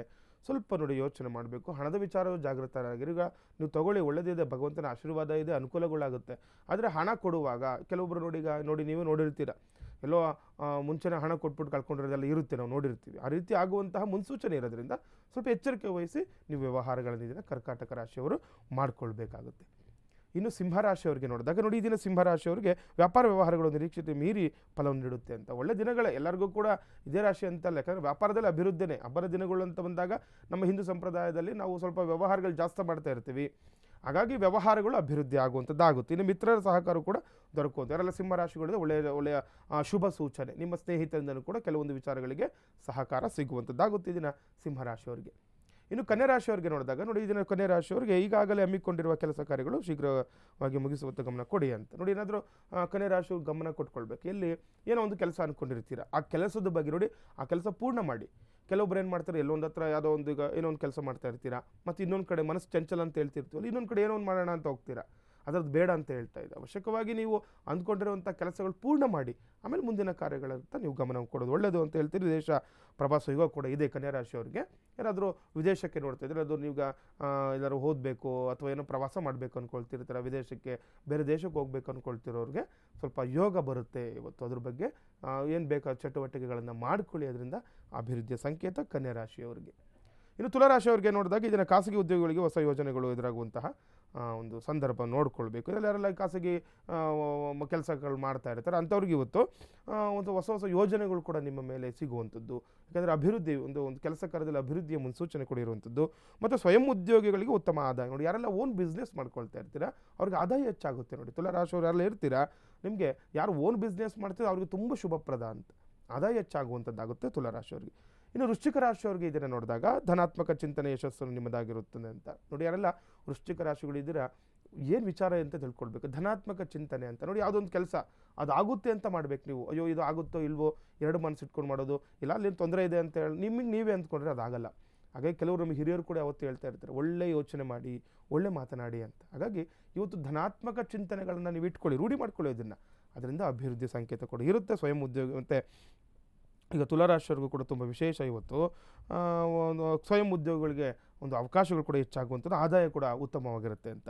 ಸ್ವಲ್ಪ ನೋಡಿ ಯೋಚನೆ ಮಾಡಬೇಕು. ಹಣದ ವಿಚಾರವು ಜಾಗೃತರಾಗಿರಿ. ಈಗ ನೀವು ತಗೊಳ್ಳಿ ಒಳ್ಳೆದಿದೆ ಭಗವಂತನ ಆಶೀರ್ವಾದ ಇದೆ, ಅನುಕೂಲಗಳಾಗುತ್ತೆ. ಆದರೆ ಹಣ ಕೊಡುವಾಗ ಕೆಲವೊಬ್ಬರು ನೋಡಿ ಈಗ, ನೋಡಿ ನೀವು ನೋಡಿರ್ತೀರ. ಎಲ್ಲೋ ಮುಂಚೆನೇ ಹಣ ಕೊಟ್ಬಿಟ್ಟು ಕಳ್ಕೊಂಡಿರೋದೆಲ್ಲ ಇರುತ್ತೆ, ನಾವು ನೋಡಿರ್ತೀವಿ. ಆ ರೀತಿ ಆಗುವಂತಹ ಮುನ್ಸೂಚನೆ ಇರೋದ್ರಿಂದ ಸ್ವಲ್ಪ ಎಚ್ಚರಿಕೆ ವಹಿಸಿ ನೀವು ವ್ಯವಹಾರಗಳನ್ನು ಇದನ್ನು ಕರ್ಕಾಟಕ ರಾಶಿಯವರು ಮಾಡ್ಕೊಳ್ಬೇಕಾಗುತ್ತೆ. ಇನ್ನು ಸಿಂಹರಾಶಿಯವರಿಗೆ ನೋಡಿದಾಗ ನೋಡಿ ಈ ದಿನ ಸಿಂಹರಾಶಿಯವರಿಗೆ ವ್ಯಾಪಾರ ವ್ಯವಹಾರಗಳು ನಿರೀಕ್ಷಿತ ಮೀರಿ ಫಲವನ್ನು ನೀಡುತ್ತೆ ಅಂತ. ಒಳ್ಳೆ ದಿನಗಳೇ ಎಲ್ಲರಿಗೂ ಕೂಡ ಇದೇ ರಾಶಿ ಅಂತಲ್ಲ. ಯಾಕಂದರೆ ವ್ಯಾಪಾರದಲ್ಲಿ ಅಭಿವೃದ್ಧಿನೇ ಹಬ್ಬದ ದಿನಗಳು ಅಂತ ಬಂದಾಗ ನಮ್ಮ ಹಿಂದೂ ಸಂಪ್ರದಾಯದಲ್ಲಿ ನಾವು ಸ್ವಲ್ಪ ವ್ಯವಹಾರಗಳು ಜಾಸ್ತಿ ಮಾಡ್ತಾ ಇರ್ತೀವಿ. ಹಾಗಾಗಿ ವ್ಯವಹಾರಗಳು ಅಭಿವೃದ್ಧಿ ಆಗುವಂಥದ್ದಾಗುತ್ತೆ. ಇನ್ನು ಮಿತ್ರರ ಸಹಕಾರ ಕೂಡ ದೊರಕುವಂಥ ಯಾರೆಲ್ಲ ಸಿಂಹರಾಶಿಗಳಿಗೆ ಒಳ್ಳೆಯ ಒಳ್ಳೆಯ ಶುಭ ಸೂಚನೆ, ನಿಮ್ಮ ಸ್ನೇಹಿತರಿಂದಲೂ ಕೂಡ ಕೆಲವೊಂದು ವಿಚಾರಗಳಿಗೆ ಸಹಕಾರ ಸಿಗುವಂಥದ್ದಾಗುತ್ತೆ ದಿನ ಸಿಂಹರಾಶಿಯವರಿಗೆ ಇನ್ನು ಕನ್ಯಾ ರಾಶಿಯವರಿಗೆ ನೋಡಿದಾಗ ನೋಡಿ ಇದನ್ನು ದಿನ ಕನ್ಯಾ ರಾಶಿಯವರಿಗೆ ಈಗಾಗಲೇ ಹಮ್ಮಿಕೊಂಡಿರುವ ಕೆಲಸ ಕಾರ್ಯಗಳು ಶೀಘ್ರವಾಗಿ ಮುಗಿಸುವಂಥ ಗಮನ ಕೊಡಿ ಅಂತ. ನೋಡಿ, ಏನಾದರೂ ಕನ್ಯಾ ಗಮನ ಕೊಟ್ಕೊಳ್ಬೇಕು. ಎಲ್ಲಿ ಏನೋ ಒಂದು ಕೆಲಸ ಅಂದ್ಕೊಂಡಿರ್ತೀರ ಆ ಕೆಲಸದ ಬಗ್ಗೆ ನೋಡಿ, ಆ ಕೆಲಸ ಪೂರ್ಣ ಮಾಡಿ. ಕೆಲವೊಬ್ರು ಏನು ಮಾಡ್ತಾರೆ, ಎಲ್ಲೊಂದು ಹತ್ರ ಯಾವುದೋ ಒಂದು ಈಗ ಏನೋ ಒಂದು ಕೆಲಸ ಮಾಡ್ತಾ ಇರ್ತೀರಾ. ಮತ್ತು ಇನ್ನೊಂದು ಕಡೆ ಮನಸ್ಸು ಚಂಚಲ ಅಂತ ಹೇಳ್ತಿರ್ತೀವಲ್ಲ, ಇನ್ನೊಂದು ಕಡೆ ಏನೋ ಒಂದು ಮಾಡೋಣ ಅಂತ ಹೋಗ್ತೀರಾ. ಅದರದ್ದು ಬೇಡ ಅಂತ ಹೇಳ್ತಾ ಇದೆ. ಅವಶ್ಯಕವಾಗಿ ನೀವು ಅಂದ್ಕೊಂಡಿರುವಂಥ ಕೆಲಸಗಳು ಪೂರ್ಣ ಮಾಡಿ, ಆಮೇಲೆ ಮುಂದಿನ ಕಾರ್ಯಗಳಂತ ನೀವು ಗಮನ ಕೊಡೋದು ಒಳ್ಳೆಯದು ಅಂತ ಹೇಳ್ತೀರಿ. ವಿದೇಶ ಪ್ರವಾಸ ಯುಗ ಕೂಡ ಇದೆ ಕನ್ಯಾ ರಾಶಿಯವರಿಗೆ ಏನಾದರೂ ವಿದೇಶಕ್ಕೆ ನೋಡ್ತಾ ಇದ್ರೆ ಅದು ನೀವು ಎಲ್ಲರೂ ಓದಬೇಕು ಅಥವಾ ಏನೋ ಪ್ರವಾಸ ಮಾಡಬೇಕು ಅಂದ್ಕೊಳ್ತಿರ್ತಾರೆ ವಿದೇಶಕ್ಕೆ ಬೇರೆ ದೇಶಕ್ಕೆ ಹೋಗ್ಬೇಕು ಅಂದ್ಕೊಳ್ತಿರೋರಿಗೆ ಸ್ವಲ್ಪ ಯೋಗ ಬರುತ್ತೆ ಇವತ್ತು ಅದ್ರ ಬಗ್ಗೆ. ಏನು ಬೇಕಾದ ಚಟುವಟಿಕೆಗಳನ್ನು ಮಾಡ್ಕೊಳ್ಳಿ ಅದರಿಂದ ಅಭಿವೃದ್ಧಿಯ ಸಂಕೇತ ಕನ್ಯಾ ರಾಶಿಯವರಿಗೆ ಇನ್ನು ತುಲಾರಾಶಿಯವರಿಗೆ ನೋಡಿದಾಗ ಇದನ್ನು ಖಾಸಗಿ ಉದ್ಯೋಗಿಗಳಿಗೆ ಹೊಸ ಯೋಜನೆಗಳು ಎದುರಾಗುವಂತಹ ಒಂದು ಸಂದರ್ಭ ನೋಡ್ಕೊಳ್ಬೇಕು. ಇದೆಲ್ಲ ಖಾಸಗಿ ಕೆಲಸಗಳು ಮಾಡ್ತಾ ಇರ್ತಾರೆ. ಅಂಥವ್ರಿಗೆ ಇವತ್ತು ಒಂದು ಹೊಸ ಹೊಸ ಯೋಜನೆಗಳು ಕೂಡ ನಿಮ್ಮ ಮೇಲೆ ಸಿಗುವಂಥದ್ದು. ಯಾಕಂದರೆ ಅಭಿವೃದ್ಧಿ, ಒಂದು ಒಂದು ಕೆಲಸ ಕಾರ್ಯದಲ್ಲಿ ಅಭಿವೃದ್ಧಿಯ ಮುನ್ಸೂಚನೆ ಕೂಡ ಇರುವಂಥದ್ದು. ಮತ್ತು ಸ್ವಯಂ ಉದ್ಯೋಗಿಗಳಿಗೆ ಉತ್ತಮ ಆದಾಯ. ನೋಡಿ, ಯಾರೆಲ್ಲ ಓನ್ ಬಿಸ್ನೆಸ್ ಮಾಡ್ಕೊಳ್ತಾ ಇರ್ತೀರಾ, ಅವ್ರಿಗೆ ಆದಾಯ ಹೆಚ್ಚಾಗುತ್ತೆ ನೋಡಿ. ತುಲಾರಾಶಿಯವ್ರು ಯಾರೆಲ್ಲ ಇರ್ತೀರಾ, ನಿಮಗೆ ಯಾರು ಓನ್ ಬಿಸ್ನೆಸ್ ಮಾಡ್ತೀರೋ ಅವ್ರಿಗೆ ತುಂಬ ಶುಭಪ್ರದ ಅಂತ. ಆದಾಯ ಹೆಚ್ಚಾಗುವಂಥದ್ದಾಗುತ್ತೆ ತುಲಾರಾಶಿಯವರಿಗೆ ಇನ್ನು ವೃಶ್ಚಿಕ ರಾಶಿಯವ್ರಿಗೆ ಇದನ್ನು ನೋಡಿದಾಗ ಧನಾತ್ಮಕ ಚಿಂತನೆ ಯಶಸ್ಸು ನಿಮ್ಮದಾಗಿರುತ್ತದೆ ಅಂತ. ನೋಡಿ, ಯಾರೆಲ್ಲ ವೃಶ್ಚಿಕ ರಾಶಿಗಳಿದ್ದೀರಾ ಏನು ವಿಚಾರ ಅಂತ ತಿಳ್ಕೊಳ್ಬೇಕು. ಧನಾತ್ಮಕ ಚಿಂತನೆ ಅಂತ. ನೋಡಿ, ಯಾವುದೊಂದು ಕೆಲಸ, ಅದು ಆಗುತ್ತೆ ಅಂತ ಮಾಡ್ಬೇಕು ನೀವು. ಅಯ್ಯೋ, ಇದು ಆಗುತ್ತೋ ಇಲ್ವೋ, ಎರಡು ಮನಸ್ಸು ಇಟ್ಕೊಂಡು ಮಾಡೋದು, ಇಲ್ಲ ಅಲ್ಲಿ ತೊಂದರೆ ಇದೆ ಅಂತ ಹೇಳಿ ನಿಮಗೆ ನೀವೇ ಅಂದ್ಕೊಂಡ್ರೆ ಅದಾಗಲ್ಲ ಹಾಗಾಗಿ ಕೆಲವರು ನಮ್ಮ ಹಿರಿಯರು ಕೂಡ ಯಾವತ್ತೂ ಹೇಳ್ತಾ ಇರ್ತಾರೆ, ಒಳ್ಳೆ ಯೋಚನೆ ಮಾಡಿ, ಒಳ್ಳೆ ಮಾತನಾಡಿ ಅಂತ. ಹಾಗಾಗಿ ಇವತ್ತು ಧನಾತ್ಮಕ ಚಿಂತನೆಗಳನ್ನು ನೀವು ಇಟ್ಕೊಳ್ಳಿ, ರೂಢಿ ಮಾಡ್ಕೊಳ್ಳಿ ಇದನ್ನು. ಅದರಿಂದ ಅಭಿವೃದ್ಧಿ ಸಂಕೇತ ಕೂಡ ಇರುತ್ತೆ. ಸ್ವಯಂ ಉದ್ಯೋಗ ಮತ್ತು ಈಗ ತುಲಾರಾಶಿಯವ್ರಿಗೂ ಕೂಡ ತುಂಬ ವಿಶೇಷ ಇವತ್ತು. ಒಂದು ಸ್ವಯಂ ಉದ್ಯೋಗಗಳಿಗೆ ಒಂದು ಅವಕಾಶಗಳು ಕೂಡ ಹೆಚ್ಚಾಗುವಂಥದ್ದು, ಆದಾಯ ಕೂಡ ಉತ್ತಮವಾಗಿರುತ್ತೆ ಅಂತ.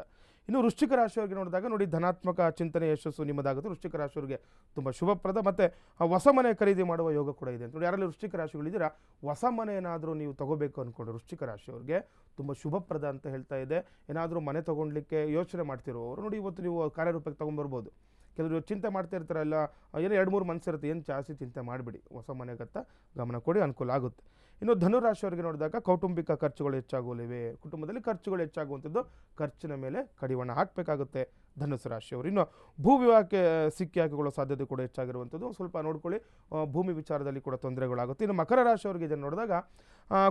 ಇನ್ನು ವೃಶ್ಚಿಕ ರಾಶಿಯವರಿಗೆ ನೋಡಿದಾಗ ನೋಡಿ ಧನಾತ್ಮಕ ಚಿಂತನೆ ಯಶಸ್ಸು ನಿಮ್ಮದಾಗುತ್ತೆ. ವೃಶ್ಚಿಕ ರಾಶಿಯವರಿಗೆ ತುಂಬ ಶುಭಪ್ರದ ಮತ್ತು ಹೊಸ ಮನೆ ಖರೀದಿ ಮಾಡುವ ಯೋಗ ಕೂಡ ಇದೆ ಅಂತ. ನೋಡಿ, ಯಾರಲ್ಲಿ ವೃಶ್ಚಿಕ ರಾಶಿಗಳಿದ್ದೀರಾ ಹೊಸ ಮನೆ ಏನಾದರೂ ನೀವು ತಗೋಬೇಕು ಅಂದ್ಕೊಂಡು ವೃಶ್ಚಿಕ ರಾಶಿಯವರಿಗೆ ತುಂಬ ಶುಭಪ್ರದ ಅಂತ ಹೇಳ್ತಾ ಇದೆ. ಏನಾದರೂ ಮನೆ ತೊಗೊಳ್ಲಿಕ್ಕೆ ಯೋಚನೆ ಮಾಡ್ತಿರೋರು ನೋಡಿ ಇವತ್ತು ನೀವು ಕಾರ್ಯರೂಪಕ್ಕೆ ತೊಗೊಂಬರ್ಬೋದು ಕೆಲವರು ಚಿಂತೆ ಮಾಡ್ತಾ ಇರ್ತಾರಲ್ಲ, ಏನೋ ಎರಡು ಮೂರು ಮನಸ್ಸು ಇರುತ್ತೆ ಏನು ಜಾಸ್ತಿ ಚಿಂತೆ ಮಾಡಿಬಿಡಿ, ಹೊಸ ಮನೆಗತ್ತ ಗಮನ ಕೊಡಿ, ಅನುಕೂಲ ಆಗುತ್ತೆ. ಇನ್ನು ಧನುರಾಶಿಯವರಿಗೆ ನೋಡಿದಾಗ ಕೌಟುಂಬಿಕ ಖರ್ಚುಗಳು ಹೆಚ್ಚಾಗಲಿವೆ. ಕುಟುಂಬದಲ್ಲಿ ಖರ್ಚುಗಳು ಹೆಚ್ಚಾಗುವಂಥದ್ದು ಖರ್ಚಿನ ಮೇಲೆ ಕಡಿವಾಣ ಹಾಕಬೇಕಾಗುತ್ತೆ ಧನುಸು ರಾಶಿಯವರು. ಇನ್ನು ಭೂ ವಿವಾಹಕ್ಕೆ ಸಿಕ್ಕಿ ಹಾಕಿಕೊಳ್ಳೋ ಸಾಧ್ಯತೆ ಕೂಡ ಹೆಚ್ಚಾಗಿರುವಂಥದ್ದು. ಸ್ವಲ್ಪ ನೋಡ್ಕೊಳ್ಳಿ ಭೂಮಿ ವಿಚಾರದಲ್ಲಿ ಕೂಡ ತೊಂದರೆಗಳಾಗುತ್ತೆ. ಇನ್ನು ಮಕರ ರಾಶಿಯವರಿಗೆ ಇದನ್ನು ನೋಡಿದಾಗ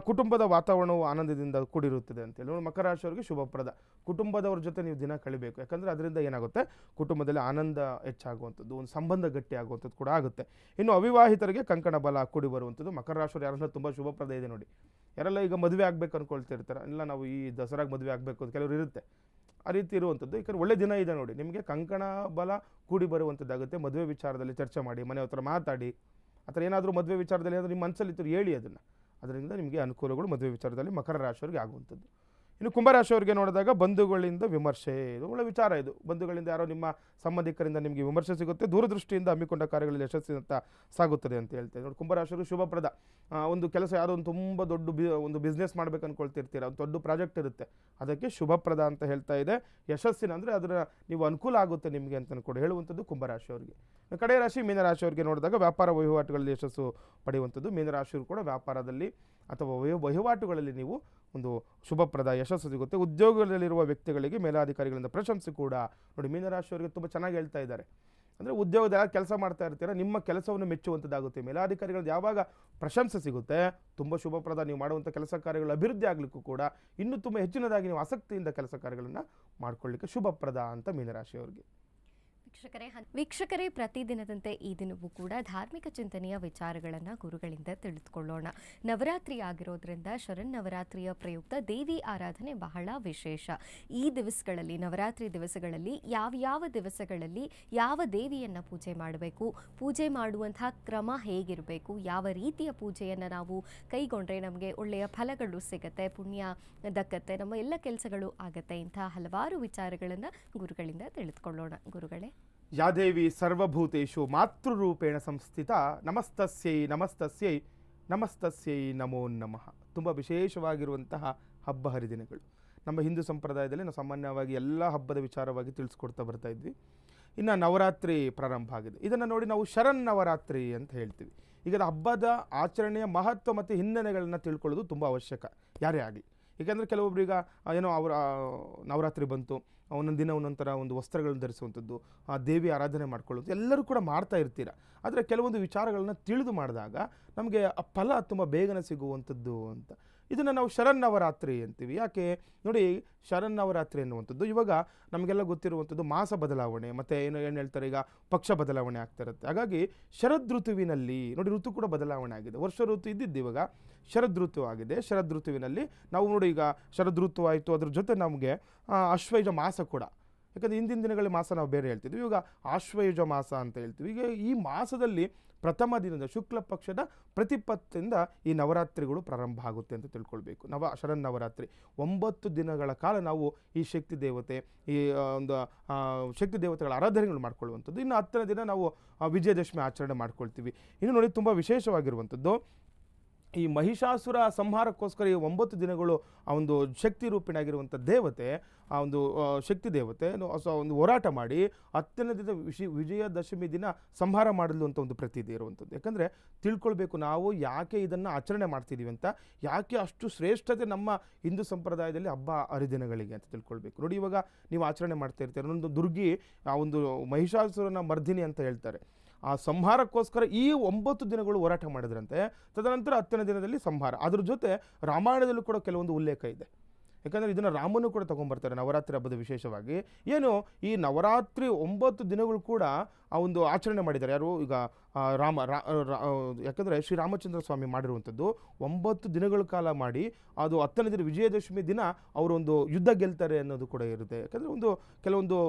ಕುಟುಂಬದ ವಾತಾವರಣವು ಆನಂದದಿಂದ ಕೂಡಿರುತ್ತದೆ ಅಂತೇಳಿ ನೋಡಿ, ಮಕರ ರಾಶಿಯವರಿಗೆ ಶುಭಪ್ರದ ಕುಟುಂಬದವ್ರ ಜೊತೆ ನೀವು ದಿನ ಕಳಿಬೇಕು. ಯಾಕಂದರೆ ಅದರಿಂದ ಏನಾಗುತ್ತೆ? ಕುಟುಂಬದಲ್ಲಿ ಆನಂದ ಹೆಚ್ಚಾಗುವಂಥದ್ದು, ಒಂದು ಸಂಬಂಧ ಗಟ್ಟಿ ಆಗುವಂಥದ್ದು ಕೂಡ ಆಗುತ್ತೆ. ಇನ್ನು ಅವಿವಾಹಿತರಿಗೆ ಕಂಕಣ ಬಲ ಕೂಡಿ ಬರುವಂಥದ್ದು. ಮಕರ ರಾಶಿಯವರು ಯಾರೆಲ್ಲ ತುಂಬ ಶುಭಪ್ರದ ಇದೆ ನೋಡಿ. ಯಾರೆಲ್ಲ ಈಗ ಮದುವೆ ಆಗಬೇಕು ಅಂದ್ಕೊಳ್ತಿರ್ತಾರೆ ಇಲ್ಲ, ನಾವು ಈ ದಸರಾಗ ಮದುವೆ ಆಗಬೇಕು ಅಂತ ಕೆಲವರು ಇರುತ್ತೆ. ಆ ರೀತಿ ಇರುವಂಥದ್ದು. ಯಾಕಂದರೆ ಒಳ್ಳೆ ದಿನ ಇದೆ ನೋಡಿ. ನಿಮಗೆ ಕಂಕಣ ಬಲ ಕೂಡಿ ಬರುವಂಥದ್ದಾಗುತ್ತೆ. ಮದುವೆ ವಿಚಾರದಲ್ಲಿ ಚರ್ಚೆ ಮಾಡಿ, ಮನೆ ಹತ್ರ ಮಾತಾಡಿ, ಆ ಥರ ಏನಾದರೂ ಮದುವೆ ವಿಚಾರದಲ್ಲಿ ಏನಾದರೂ ನಿಮ್ಮ ಮನಸ್ಸಲ್ಲಿ ಇತ್ತು ಹೇಳಿ ಅದನ್ನು. ಅದರಿಂದ ನಿಮಗೆ ಅನುಕೂಲಗಳು ಮದುವೆ ವಿಚಾರದಲ್ಲಿ ಮಕರ ರಾಶಿಯವರಿಗೆ ಆಗುವಂಥದ್ದು. ಇನ್ನು ಕುಂಭರಾಶಿಯವರಿಗೆ ನೋಡಿದಾಗ ಬಂಧುಗಳಿಂದ ವಿಮರ್ಶೆ, ಇದು ಒಳ್ಳೆ ವಿಚಾರ ಇದು. ಬಂಧುಗಳಿಂದ ಯಾರೋ ನಿಮ್ಮ ಸಂಬಂಧಿಕರಿಂದ ನಿಮಗೆ ವಿಮರ್ಶೆ ಸಿಗುತ್ತೆ, ದೂರದೃಷ್ಟಿಯಿಂದ ಹಮ್ಮಿಕೊಂಡ ಕಾರ್ಯಗಳಲ್ಲಿ ಯಶಸ್ಸಿನತ್ತ ಸಾಗುತ್ತದೆ ಅಂತ ಹೇಳ್ತೇವೆ ನೋಡಿ ಕುಂಭರಾಶಿಯವರು ಶುಭಪ್ರದ ಒಂದು ಕೆಲಸ ಯಾರೋ ಒಂದು ತುಂಬ ದೊಡ್ಡ ಬಿ, ಒಂದು ಬಿಸ್ನೆಸ್ ಮಾಡ್ಬೇಕು ಅಂದ್ಕೊಳ್ತಿರ್ತೀರ ಒಂದು ದೊಡ್ಡ ಪ್ರಾಜೆಕ್ಟ್ ಇರುತ್ತೆ, ಅದಕ್ಕೆ ಶುಭಪ್ರದ ಅಂತ ಹೇಳ್ತಾ ಇದೆ. ಯಶಸ್ಸಿನ ಅಂದರೆ ಅದರ ನೀವು ಅನುಕೂಲ ಆಗುತ್ತೆ ನಿಮಗೆ ಅಂತ ಕೂಡ ಹೇಳುವಂಥದ್ದು ಕುಂಭರಾಶಿಯವರಿಗೆ. ಕಡೆ ರಾಶಿ ಮೀನರಾಶಿಯವರಿಗೆ ನೋಡಿದಾಗ ವ್ಯಾಪಾರ ವಹಿವಾಟುಗಳಲ್ಲಿ ಯಶಸ್ಸು ಪಡೆಯುವಂಥದ್ದು. ಮೀನರಾಶಿಯವರು ಕೂಡ ವ್ಯಾಪಾರದಲ್ಲಿ ಅಥವಾ ವಹಿ, ವಹಿವಾಟುಗಳಲ್ಲಿ ನೀವು ಒಂದು ಶುಭಪ್ರದ ಯಶಸ್ಸು ಸಿಗುತ್ತೆ. ಉದ್ಯೋಗದಲ್ಲಿರುವ ವ್ಯಕ್ತಿಗಳಿಗೆ ಮೇಲಾಧಿಕಾರಿಗಳಿಂದ ಪ್ರಶಂಸೆ ಕೂಡ ನೋಡಿ ಮೀನರಾಶಿಯವರಿಗೆ ತುಂಬ ಚೆನ್ನಾಗಿ ಹೇಳ್ತಾ ಇದ್ದಾರೆ. ಅಂದರೆ ಉದ್ಯೋಗದ ಕೆಲಸ ಮಾಡ್ತಾ ಇರ್ತೀರ, ನಿಮ್ಮ ಕೆಲಸವನ್ನು ಮೆಚ್ಚುವಂಥದ್ದಾಗುತ್ತೆ. ಮೇಲಾಧಿಕಾರಿಗಳು ಯಾವಾಗ ಪ್ರಶಂಸೆ ಸಿಗುತ್ತೆ, ತುಂಬ ಶುಭಪ್ರದ ನೀವು ಮಾಡುವಂಥ ಕೆಲಸ ಕಾರ್ಯಗಳು ಅಭಿವೃದ್ಧಿ ಆಗಲಿಕ್ಕೂ ಕೂಡ ಇನ್ನೂ ತುಂಬ ಹೆಚ್ಚಿನದಾಗಿ ನೀವು ಆಸಕ್ತಿಯಿಂದ ಕೆಲಸ ಕಾರ್ಯಗಳನ್ನು ಮಾಡಿಕೊಳ್ಳಿಕ್ಕೆ ಶುಭಪ್ರದ ಅಂತ ಮೀನರಾಶಿಯವರಿಗೆ. ವೀಕ್ಷಕರೇ ವೀಕ್ಷಕರೇ ಪ್ರತಿದಿನದಂತೆ ಈ ದಿನವೂ ಕೂಡ ಧಾರ್ಮಿಕ ಚಿಂತನೆಯ ವಿಚಾರಗಳನ್ನು ಗುರುಗಳಿಂದ ತಿಳಿದುಕೊಳ್ಳೋಣ. ನವರಾತ್ರಿ ಆಗಿರೋದ್ರಿಂದ ಶರಣ್ ನವರಾತ್ರಿಯ ಪ್ರಯುಕ್ತ ದೇವಿ ಆರಾಧನೆ ಬಹಳ ವಿಶೇಷ. ಈ ದಿವಸಗಳಲ್ಲಿ, ನವರಾತ್ರಿ ದಿವಸಗಳಲ್ಲಿ ಯಾವ ದಿವಸಗಳಲ್ಲಿ ಯಾವ ದೇವಿಯನ್ನು ಪೂಜೆ ಮಾಡಬೇಕು, ಪೂಜೆ ಮಾಡುವಂತಹ ಕ್ರಮ ಹೇಗಿರಬೇಕು, ಯಾವ ರೀತಿಯ ಪೂಜೆಯನ್ನು ನಾವು ಕೈಗೊಂಡ್ರೆ ನಮಗೆ ಒಳ್ಳೆಯ ಫಲಗಳು ಸಿಗತ್ತೆ, ಪುಣ್ಯ ದಕ್ಕತ್ತೆ, ನಮ್ಮ ಎಲ್ಲ ಕೆಲಸಗಳು ಆಗತ್ತೆ ಇಂತಹ ಹಲವಾರು ವಿಚಾರಗಳನ್ನು ಗುರುಗಳಿಂದ ತಿಳಿದುಕೊಳ್ಳೋಣ. ಗುರುಗಳೇ. ಯಾದೇವಿ ಸರ್ವಭೂತೇಶು ಮಾತೃರೂಪೇಣ ಸಂಸ್ಥಿತ ನಮಸ್ತಸ್ಯೈ ನಮಸ್ತಸ್ಯೈ ನಮಸ್ತಸ್ಯೈ ನಮೋ ನಮಃ. ತುಂಬ ವಿಶೇಷವಾಗಿರುವಂತಹ ಹಬ್ಬ ಹರಿದಿನಗಳು. ನಮ್ಮ ಹಿಂದೂ ಸಂಪ್ರದಾಯದಲ್ಲಿ ನಾವು ಸಾಮಾನ್ಯವಾಗಿ ಎಲ್ಲ ಹಬ್ಬದ ವಿಚಾರವಾಗಿ ತಿಳಿಸ್ಕೊಡ್ತಾ ಬರ್ತಾ ಇದ್ವಿ. ಇನ್ನು ನವರಾತ್ರಿ ಪ್ರಾರಂಭ ಆಗಿದೆ. ಇದನ್ನು ನೋಡಿ ನಾವು ಶರನ್ನವರಾತ್ರಿ ಅಂತ ಹೇಳ್ತೀವಿ. ಈಗ ಹಬ್ಬದ ಆಚರಣೆಯ ಮಹತ್ವ ಮತ್ತು ಹಿನ್ನೆಲೆಗಳನ್ನು ತಿಳ್ಕೊಳ್ಳೋದು ತುಂಬ ಅವಶ್ಯಕ. ಯಾರೇ ಆಗಲಿ. ಏಕೆಂದರೆ ಕೆಲವೊಬ್ರು ಈಗ ಏನೋ ಅವರ ನವರಾತ್ರಿ ಬಂತು, ಒಂದೊಂದು ದಿನ ಒಂದೊಂಥರ ಒಂದು ವಸ್ತ್ರಗಳನ್ನು ಧರಿಸುವಂಥದ್ದು, ಆ, ದೇವಿ ಆರಾಧನೆ ಮಾಡ್ಕೊಳ್ಳೋದು, ಎಲ್ಲರೂ ಕೂಡ ಮಾಡ್ತಾ ಇರ್ತೀರ. ಆದರೆ ಕೆಲವೊಂದು ವಿಚಾರಗಳನ್ನ ತಿಳಿದು ಮಾಡಿದಾಗ ನಮಗೆ ಆ ಫಲ ತುಂಬ ಬೇಗನೆ ಸಿಗುವಂಥದ್ದು ಅಂತ. ಇದನ್ನು ನಾವು ಶರನ್ನವರಾತ್ರಿ ಅಂತೀವಿ. ಯಾಕೆ? ನೋಡಿ, ಶರನ್ನವರಾತ್ರಿ ಅನ್ನುವಂಥದ್ದು ಇವಾಗ ನಮಗೆಲ್ಲ ಗೊತ್ತಿರುವಂಥದ್ದು ಮಾಸ ಬದಲಾವಣೆ, ಮತ್ತು ಏನು ಏನು ಹೇಳ್ತಾರೆ ಈಗ? ಪಕ್ಷ ಬದಲಾವಣೆ ಆಗ್ತಾ ಇರುತ್ತೆ. ಹಾಗಾಗಿ ಶರದ್ ಋತುವಿನಲ್ಲಿ, ನೋಡಿ ಋತು ಕೂಡ ಬದಲಾವಣೆ ಆಗಿದೆ. ವರ್ಷ ಋತು ಇದ್ದಿದ್ದು ಇವಾಗ ಶರದ್ ಋತು ಆಗಿದೆ. ಶರದ್ ಋತುವಿನಲ್ಲಿ ನಾವು ನೋಡಿ ಈಗ ಶರದ್ ಋತು ಆಯಿತು, ಅದ್ರ ಜೊತೆ ನಮಗೆ ಅಶ್ವೈಜ ಮಾಸ ಕೂಡ. ಯಾಕಂದರೆ ಹಿಂದಿನ ದಿನಗಳಲ್ಲಿ ಮಾಸ ನಾವು ಬೇರೆ ಹೇಳ್ತಿದ್ವಿ. ಇವಾಗ ಆಶ್ವಯುಜ ಮಾಸ ಅಂತ ಹೇಳ್ತೀವಿ. ಈಗ ಈ ಮಾಸದಲ್ಲಿ ಪ್ರಥಮ ದಿನದ ಶುಕ್ಲ ಪಕ್ಷದ ಪ್ರತಿಪತ್ತಿಂದ ಈ ನವರಾತ್ರಿಗಳು ಪ್ರಾರಂಭ ಆಗುತ್ತೆ ಅಂತ ತಿಳ್ಕೊಳ್ಬೇಕು. ನವ ಶರನ್ನವರಾತ್ರಿ ಒಂಬತ್ತು ದಿನಗಳ ಕಾಲ ನಾವು ಈ ಶಕ್ತಿ ದೇವತೆ, ಈ ಒಂದು ಶಕ್ತಿ ದೇವತೆಗಳ ಆರಾಧನೆಗಳು ಮಾಡ್ಕೊಳ್ಳುವಂಥದ್ದು. ಇನ್ನು ಹತ್ತನೇ ದಿನ ನಾವು ವಿಜಯದಶಮಿ ಆಚರಣೆ ಮಾಡ್ಕೊಳ್ತೀವಿ. ಇನ್ನು ನೋಡಿ ತುಂಬ ವಿಶೇಷವಾಗಿರುವಂಥದ್ದು. ಈ ಮಹಿಷಾಸುರ ಸಂಹಾರಕ್ಕೋಸ್ಕರ ಈ ಒಂಬತ್ತು ದಿನಗಳು ಆ ಒಂದು ಶಕ್ತಿ ರೂಪಿಣಾಗಿರುವಂಥ ದೇವತೆ, ಆ ಒಂದು ಶಕ್ತಿ ದೇವತೆ ಒಂದು ಹೋರಾಟ ಮಾಡಿ ಹತ್ತನೇ ದಿನ ವಿಜಯದಶಮಿ ದಿನ ಸಂಹಾರ ಮಾಡಲು ಅಂತ ಒಂದು ಪ್ರತೀತಿ ಇರುವಂಥದ್ದು. ಯಾಕಂದರೆ ತಿಳ್ಕೊಳ್ಬೇಕು ನಾವು ಯಾಕೆ ಇದನ್ನು ಆಚರಣೆ ಮಾಡ್ತಿದ್ದೀವಿ ಅಂತ, ಯಾಕೆ ಅಷ್ಟು ಶ್ರೇಷ್ಠತೆ ನಮ್ಮ ಹಿಂದೂ ಸಂಪ್ರದಾಯದಲ್ಲಿ ಹಬ್ಬ ಹರಿದಿನಗಳಿಗೆ ಅಂತ ತಿಳ್ಕೊಳ್ಬೇಕು. ನೋಡಿ ಇವಾಗ ನೀವು ಆಚರಣೆ ಮಾಡ್ತಾ ಇರ್ತೀರ ಒಂದು ದುರ್ಗಿ ಆ ಒಂದು ಮಹಿಷಾಸುರನ ಮರ್ದಿನಿ ಅಂತ ಹೇಳ್ತಾರೆ. ಆ ಸಂಹಾರಕ್ಕೋಸ್ಕರ ಈ ಒಂಬತ್ತು ದಿನಗಳು ಹೋರಾಟ ಮಾಡಿದ್ರಂತೆ. ತದನಂತರ ಹತ್ತನೇ ದಿನದಲ್ಲಿ ಸಂಹಾರ. ಅದ್ರ ಜೊತೆ ರಾಮಾಯಣದಲ್ಲೂ ಕೂಡ ಕೆಲವೊಂದು ಉಲ್ಲೇಖ ಇದೆ. ಯಾಕಂದರೆ ಇದನ್ನು ರಾಮನು ಕೂಡ ತೊಗೊಂಬರ್ತಾರೆ ನವರಾತ್ರಿ ಹಬ್ಬದ ವಿಶೇಷವಾಗಿ. ಏನು ಈ ನವರಾತ್ರಿ ಒಂಬತ್ತು ದಿನಗಳು ಕೂಡ ಆ ಒಂದು ಆಚರಣೆ ಮಾಡಿದ್ದಾರೆ. ಯಾರು? ಈಗ ರಾಮ ಯಾಕಂದರೆ ಶ್ರೀರಾಮಚಂದ್ರ ಸ್ವಾಮಿ ಮಾಡಿರುವಂಥದ್ದು ಒಂಬತ್ತು ದಿನಗಳ ಕಾಲ ಮಾಡಿ, ಅದು ಹತ್ತನೇ ದಿನ ವಿಜಯದಶಮಿ ದಿನ ಅವರು ಒಂದು ಯುದ್ಧ ಗೆಲ್ತಾರೆ ಅನ್ನೋದು ಕೂಡ ಇರುತ್ತೆ. ಯಾಕಂದರೆ ಒಂದು ಕೆಲವೊಂದು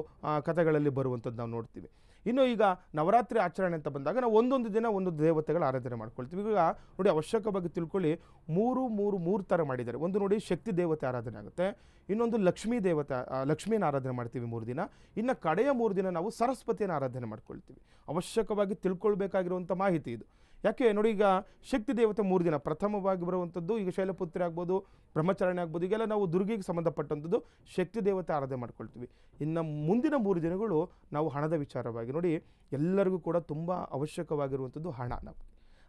ಕಥೆಗಳಲ್ಲಿ ಬರುವಂಥದ್ದು ನಾವು ನೋಡ್ತೀವಿ. ಇನ್ನು ಈಗ ನವರಾತ್ರಿ ಆಚರಣೆ ಅಂತ ಬಂದಾಗ ನಾವು ಒಂದೊಂದು ದಿನ ಒಂದು ದೇವತೆಗಳ ಆರಾಧನೆ ಮಾಡ್ಕೊಳ್ತೀವಿ. ಈಗ ನೋಡಿ ಅವಶ್ಯಕವಾಗಿ ತಿಳ್ಕೊಳ್ಳಿ. ಮೂರು ಮೂರು ಮೂರು ಥರ ಮಾಡಿದ್ದಾರೆ. ಒಂದು ನೋಡಿ ಶಕ್ತಿ ದೇವತೆ ಆರಾಧನೆ ಆಗುತ್ತೆ. ಇನ್ನೊಂದು ಲಕ್ಷ್ಮೀ ದೇವತೆ ಲಕ್ಷ್ಮಿಯನ್ನು ಆರಾಧನೆ ಮಾಡ್ತೀವಿ ಮೂರು ದಿನ. ಇನ್ನು ಕಡೆಯ ಮೂರು ದಿನ ನಾವು ಸರಸ್ವತಿಯನ್ನು ಆರಾಧನೆ ಮಾಡ್ಕೊಳ್ತೀವಿ. ಅವಶ್ಯಕವಾಗಿ ತಿಳ್ಕೊಳ್ಬೇಕಾಗಿರುವಂಥ ಮಾಹಿತಿ ಇದು. ಯಾಕೆ ನೋಡಿ ಈಗ ಶಕ್ತಿ ದೇವತೆ ಮೂರು ದಿನ, ಪ್ರಥಮವಾಗಿ ಬರುವಂಥದ್ದು ಈಗ ಶೈಲಪುತ್ರಿ ಆಗ್ಬೋದು, ಬ್ರಹ್ಮಚಾರಣೆ ಆಗ್ಬೋದು, ಈಗೆಲ್ಲ ನಾವು ದುರ್ಗಿಗೆ ಸಂಬಂಧಪಟ್ಟಂಥದ್ದು ಶಕ್ತಿ ದೇವತೆ ಆರಾಧನೆ ಮಾಡ್ಕೊಳ್ತೀವಿ. ಇನ್ನು ಮುಂದಿನ ಮೂರು ದಿನಗಳು ನಾವು ಹಣದ ವಿಚಾರವಾಗಿ ನೋಡಿ ಎಲ್ಲರಿಗೂ ಕೂಡ ತುಂಬ ಅವಶ್ಯಕವಾಗಿರುವಂಥದ್ದು ಹಣ ನಾವು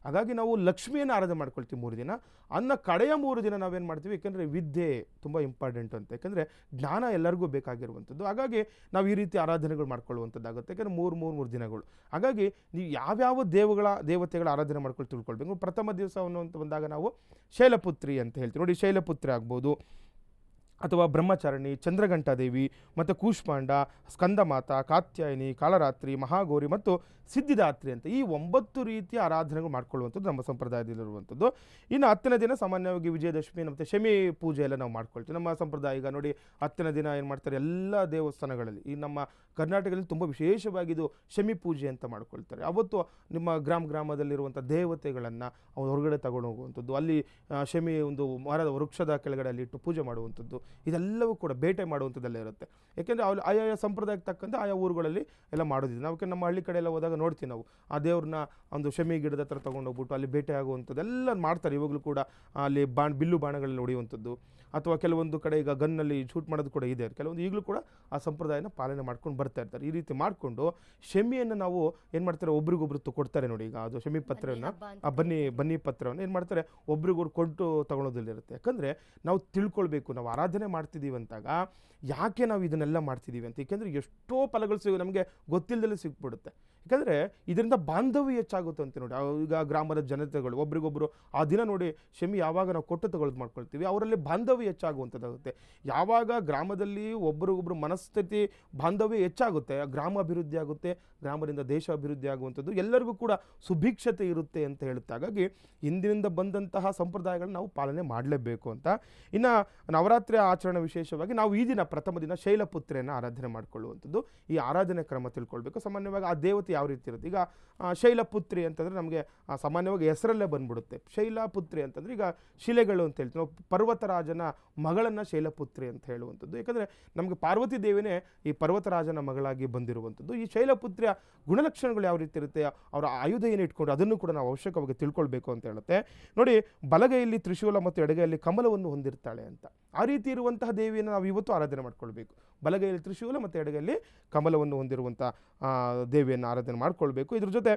ಹಾಗಾಗಿ ನಾವು ಲಕ್ಷ್ಮಿಯನ್ನು ಆರಾಧನೆ ಮಾಡ್ಕೊಳ್ತೀವಿ ಮೂರು ದಿನ. ಅನ್ನ ಕಡೆಯ ಮೂರು ದಿನ ನಾವೇನು ಮಾಡ್ತೀವಿ? ಏಕೆಂದರೆ ವಿದ್ಯೆ ತುಂಬ ಇಂಪಾರ್ಟೆಂಟ್ ಅಂತ. ಯಾಕೆಂದರೆ ಜ್ಞಾನ ಎಲ್ಲರಿಗೂ ಬೇಕಾಗಿರುವಂಥದ್ದು. ಹಾಗಾಗಿ ನಾವು ಈ ರೀತಿ ಆರಾಧನೆಗಳು ಮಾಡ್ಕೊಳ್ಳುವಂಥದ್ದಾಗುತ್ತೆ. ಯಾಕೆಂದರೆ ಮೂರು ಮೂರು ಮೂರು ದಿನಗಳು. ಹಾಗಾಗಿ ನೀವು ಯಾವ್ಯಾವ ದೇವಗಳ, ದೇವತೆಗಳ ಆರಾಧನೆ ಮಾಡ್ಕೊಂಡು ತಿಳ್ಕೊಳ್ಬೇಕು? ಪ್ರಥಮ ದಿವಸ ಅಂತ ಬಂದಾಗ ನಾವು ಶೈಲಪುತ್ರಿ ಅಂತ ಹೇಳ್ತೀವಿ. ನೋಡಿ, ಶೈಲಪುತ್ರಿ ಆಗ್ಬೋದು. ಅಥವಾ ಬ್ರಹ್ಮಚಾರಿಣಿ, ಚಂದ್ರಘಂಟಾದೇವಿ ಮತ್ತು ಕೂಷ್ಪಾಂಡ ಸ್ಕಂದಮಾತ, ಕಾತ್ಯಾಯಿನಿ, ಕಾಳರಾತ್ರಿ ಮಹಾಗೌರಿ ಮತ್ತು ಸಿದ್ಧಿದಾತ್ರಿ ಅಂತ ಈ ಒಂಬತ್ತು ರೀತಿಯ ಆರಾಧನೆಗಳು ಮಾಡ್ಕೊಳ್ಳುವಂಥದ್ದು ನಮ್ಮ ಸಂಪ್ರದಾಯದಲ್ಲಿರುವಂಥದ್ದು. ಇನ್ನು ಹತ್ತನೇ ದಿನ ಸಾಮಾನ್ಯವಾಗಿ ವಿಜಯದಶಮಿ ಮತ್ತು ಶಮಿ ಪೂಜೆ ಎಲ್ಲ ನಾವು ಮಾಡ್ಕೊಳ್ತೀವಿ. ನಮ್ಮ ಸಂಪ್ರದಾಯ ಈಗ ನೋಡಿ ಹತ್ತನೇ ದಿನ ಏನು ಮಾಡ್ತಾರೆ? ಎಲ್ಲ ದೇವಸ್ಥಾನಗಳಲ್ಲಿ ಈ ನಮ್ಮ ಕರ್ನಾಟಕದಲ್ಲಿ ತುಂಬ ವಿಶೇಷವಾಗಿ ಇದು ಶಮಿ ಪೂಜೆ ಅಂತ ಮಾಡ್ಕೊಳ್ತಾರೆ. ಅವತ್ತು ನಿಮ್ಮ ಗ್ರಾಮ ಗ್ರಾಮದಲ್ಲಿರುವಂಥ ದೇವತೆಗಳನ್ನು ಅವ್ರು ಹೊರಗಡೆ ತಗೊಂಡು ಹೋಗುವಂಥದ್ದು, ಅಲ್ಲಿ ಶಮಿ ಒಂದು ಮರದ ವೃಕ್ಷದ ಕೆಳಗಡೆ ಅಲ್ಲಿ ಇಟ್ಟು ಪೂಜೆ ಮಾಡುವಂಥದ್ದು, ಇದೆಲ್ಲವೂ ಕೂಡ ಬೇಟೆ ಮಾಡುವಂಥದ್ದೆಲ್ಲ ಇರುತ್ತೆ. ಯಾಕೆಂದರೆ ಅಲ್ಲಿ ಆಯಾ ಸಂಪ್ರದಾಯಕ್ಕೆ ತಕ್ಕಂತೆ ಆಯಾ ಊರುಗಳಲ್ಲಿ ಎಲ್ಲ ಮಾಡೋದಿದೆ. ನಾವು ನಮ್ಮ ಹಳ್ಳಿ ಕಡೆ ಎಲ್ಲ ಹೋದಾಗ ನೋಡ್ತೀವಿ ನಾವು, ಆ ದೇವ್ರನ್ನ ಒಂದು ಶಮಿ ಗಿಡದ ಹತ್ರ ತೊಗೊಂಡೋಗ್ಬಿಟ್ಟು ಅಲ್ಲಿ ಬೇಟೆ ಆಗುವಂಥದ್ದು ಎಲ್ಲ ಮಾಡ್ತಾರೆ. ಇವಾಗಲೂ ಕೂಡ ಅಲ್ಲಿ ಬಾಣ್, ಬಿಲ್ಲು ಬಾಣಗಳಲ್ಲಿ ಹೊಡೆಯುವಂಥದ್ದು, ಅಥವಾ ಕೆಲವೊಂದು ಕಡೆ ಈಗ ಗನ್ನಲ್ಲಿ ಶೂಟ್ ಮಾಡೋದು ಕೂಡ ಇದೆ. ಕೆಲವೊಂದು ಈಗಲೂ ಕೂಡ ಆ ಸಂಪ್ರದಾಯನ ಪಾಲನೆ ಮಾಡ್ಕೊಂಡು ಬರ್ತಾ ಇರ್ತಾರೆ. ಈ ರೀತಿ ಮಾಡಿಕೊಂಡು ಶಮಿಯನ್ನು ನಾವು ಏನು ಮಾಡ್ತಾರೆ? ಒಬ್ರಿಗೊಬ್ರು ಕೊಡ್ತಾರೆ ನೋಡಿ ಈಗ ಅದು ಶಮಿ ಪತ್ರವನ್ನು. ಆ ಬನ್ನಿ ಬನ್ನಿ ಪತ್ರವನ್ನು ಏನು ಮಾಡ್ತಾರೆ? ಒಬ್ರಿಗೊಬ್ರು ಕೊಟ್ಟು ತಗೊಳೋದಲ್ಲಿರುತ್ತೆ. ಯಾಕಂದರೆ ನಾವು ತಿಳ್ಕೊಳ್ಬೇಕು ನಾವು ಆರಾಧನೆ ಮಾಡ್ತಿದ್ದೀವಿ ಅಂತಾಗ ಯಾಕೆ ನಾವು ಇದನ್ನೆಲ್ಲ ಮಾಡ್ತಿದ್ದೀವಿ ಅಂತ? ಏಕೆಂದರೆ ಎಷ್ಟೋ ಫಲಗಳು ಸಿಗ ನಮಗೆ ಗೊತ್ತಿಲ್ಲದಲ್ಲೇ ಸಿಕ್ಬಿಡುತ್ತೆ ಯಾಕಂದರೆ ಇದರಿಂದ ಬಾಂಧವ್ಯ ಹೆಚ್ಚಾಗುತ್ತೆ ಅಂತ ನೋಡಿ. ಈಗ ಗ್ರಾಮದ ಜನತೆಗಳು ಒಬ್ರಿಗೊಬ್ರು ಆ ದಿನ ನೋಡಿ ಶಮಿ ಯಾವಾಗ ನಾವು ಕೊಟ್ಟು ತಗೊಳ್ಳೋದು ಮಾಡ್ಕೊಳ್ತೀವಿ ಅವರಲ್ಲಿ ಬಾಂಧವ್ಯ ಹೆಚ್ಚಾಗುವಂಥದ್ದಾಗುತ್ತೆ ಯಾವಾಗ ಗ್ರಾಮದಲ್ಲಿ ಒಬ್ಬರಿಗೊಬ್ಬರು ಮನಸ್ಥಿತಿ ಬಾಂಧವ್ಯ ಹೆಚ್ಚಾಗುತ್ತೆ, ಗ್ರಾಮ ಅಭಿವೃದ್ಧಿ ಆಗುತ್ತೆ, ಗ್ರಾಮದಿಂದ ದೇಶ ಅಭಿವೃದ್ಧಿ ಆಗುವಂಥದ್ದು, ಎಲ್ಲರಿಗೂ ಕೂಡ ಸುಭಿಕ್ಷತೆ ಇರುತ್ತೆ ಅಂತ ಹೇಳುತ್ತೆ ಹಾಗಾಗಿ ಹಿಂದಿನಿಂದ ಬಂದಂತಹ ಸಂಪ್ರದಾಯಗಳನ್ನ ನಾವು ಪಾಲನೆ ಮಾಡಲೇಬೇಕು ಅಂತ. ಇನ್ನು ನವರಾತ್ರಿ ಆಚರಣೆ ವಿಶೇಷವಾಗಿ ನಾವು ಈ ದಿನ, ಪ್ರಥಮ ದಿನ ಶೈಲಪುತ್ರೆಯನ್ನು ಆರಾಧನೆ ಮಾಡಿಕೊಳ್ಳುವಂಥದ್ದು. ಈ ಆರಾಧನೆ ಕ್ರಮ ತಿಳ್ಕೊಳ್ಬೇಕು. ಸಾಮಾನ್ಯವಾಗಿ ಆ ದೇವತೆ ಯಾವ ರೀತಿ ಇರುತ್ತೆ ಈಗ ಶೈಲಪುತ್ರಿ ಅಂತಂದರೆ ನಮಗೆ ಸಾಮಾನ್ಯವಾಗಿ ಹೆಸರಲ್ಲೇ ಬಂದ್ಬಿಡುತ್ತೆ. ಶೈಲಪುತ್ರಿ ಅಂತಂದರೆ ಈಗ ಶಿಲೆಗಳು ಅಂತ ಹೇಳ್ತೀವಿ. ನಾವು ಪರ್ವತರಾಜನ ಮಗಳನ್ನು ಶೈಲಪುತ್ರಿ ಅಂತ ಹೇಳುವಂಥದ್ದು. ಯಾಕಂದರೆ ನಮಗೆ ಪಾರ್ವತಿ ದೇವಿನೇ ಈ ಪರ್ವತರಾಜನ ಮಗಳಾಗಿ ಬಂದಿರುವಂಥದ್ದು. ಈ ಶೈಲಪುತ್ರಿಯ ಗುಣಲಕ್ಷಣಗಳು ಯಾವ ರೀತಿ ಇರುತ್ತೆ, ಅವರ ಆಯುಧ ಏನು ಇಟ್ಕೊಂಡು ಅದನ್ನು ಕೂಡ ನಾವು ಅವಶ್ಯಕವಾಗಿ ತಿಳ್ಕೊಳ್ಬೇಕು ಅಂತ ಹೇಳುತ್ತೆ. ನೋಡಿ, ಬಲಗೈಯಲ್ಲಿ ತ್ರಿಶೂಲ ಮತ್ತು ಎಡಗೈಯಲ್ಲಿ ಕಮಲವನ್ನು ಹೊಂದಿರ್ತಾಳೆ ಅಂತ. ಆ ರೀತಿ ಇರುವಂತಹ ದೇವಿಯನ್ನು ನಾವು ಇವತ್ತು ಆರಾಧನೆ ಮಾಡ್ಕೊಳ್ಬೇಕು. ಬಲಗೈಯಲ್ಲಿ ತ್ರಿಶೂಲ ಮತ್ತು ಎಡಗೈಯಲ್ಲಿ ಕಮಲವನ್ನು ಹೊಂದಿರುವಂಥ ದೇವಿಯನ್ನು ಆರಾಧನೆ ಮಾಡ್ಕೊಳ್ಬೇಕು. ಇದ್ರ ಜೊತೆ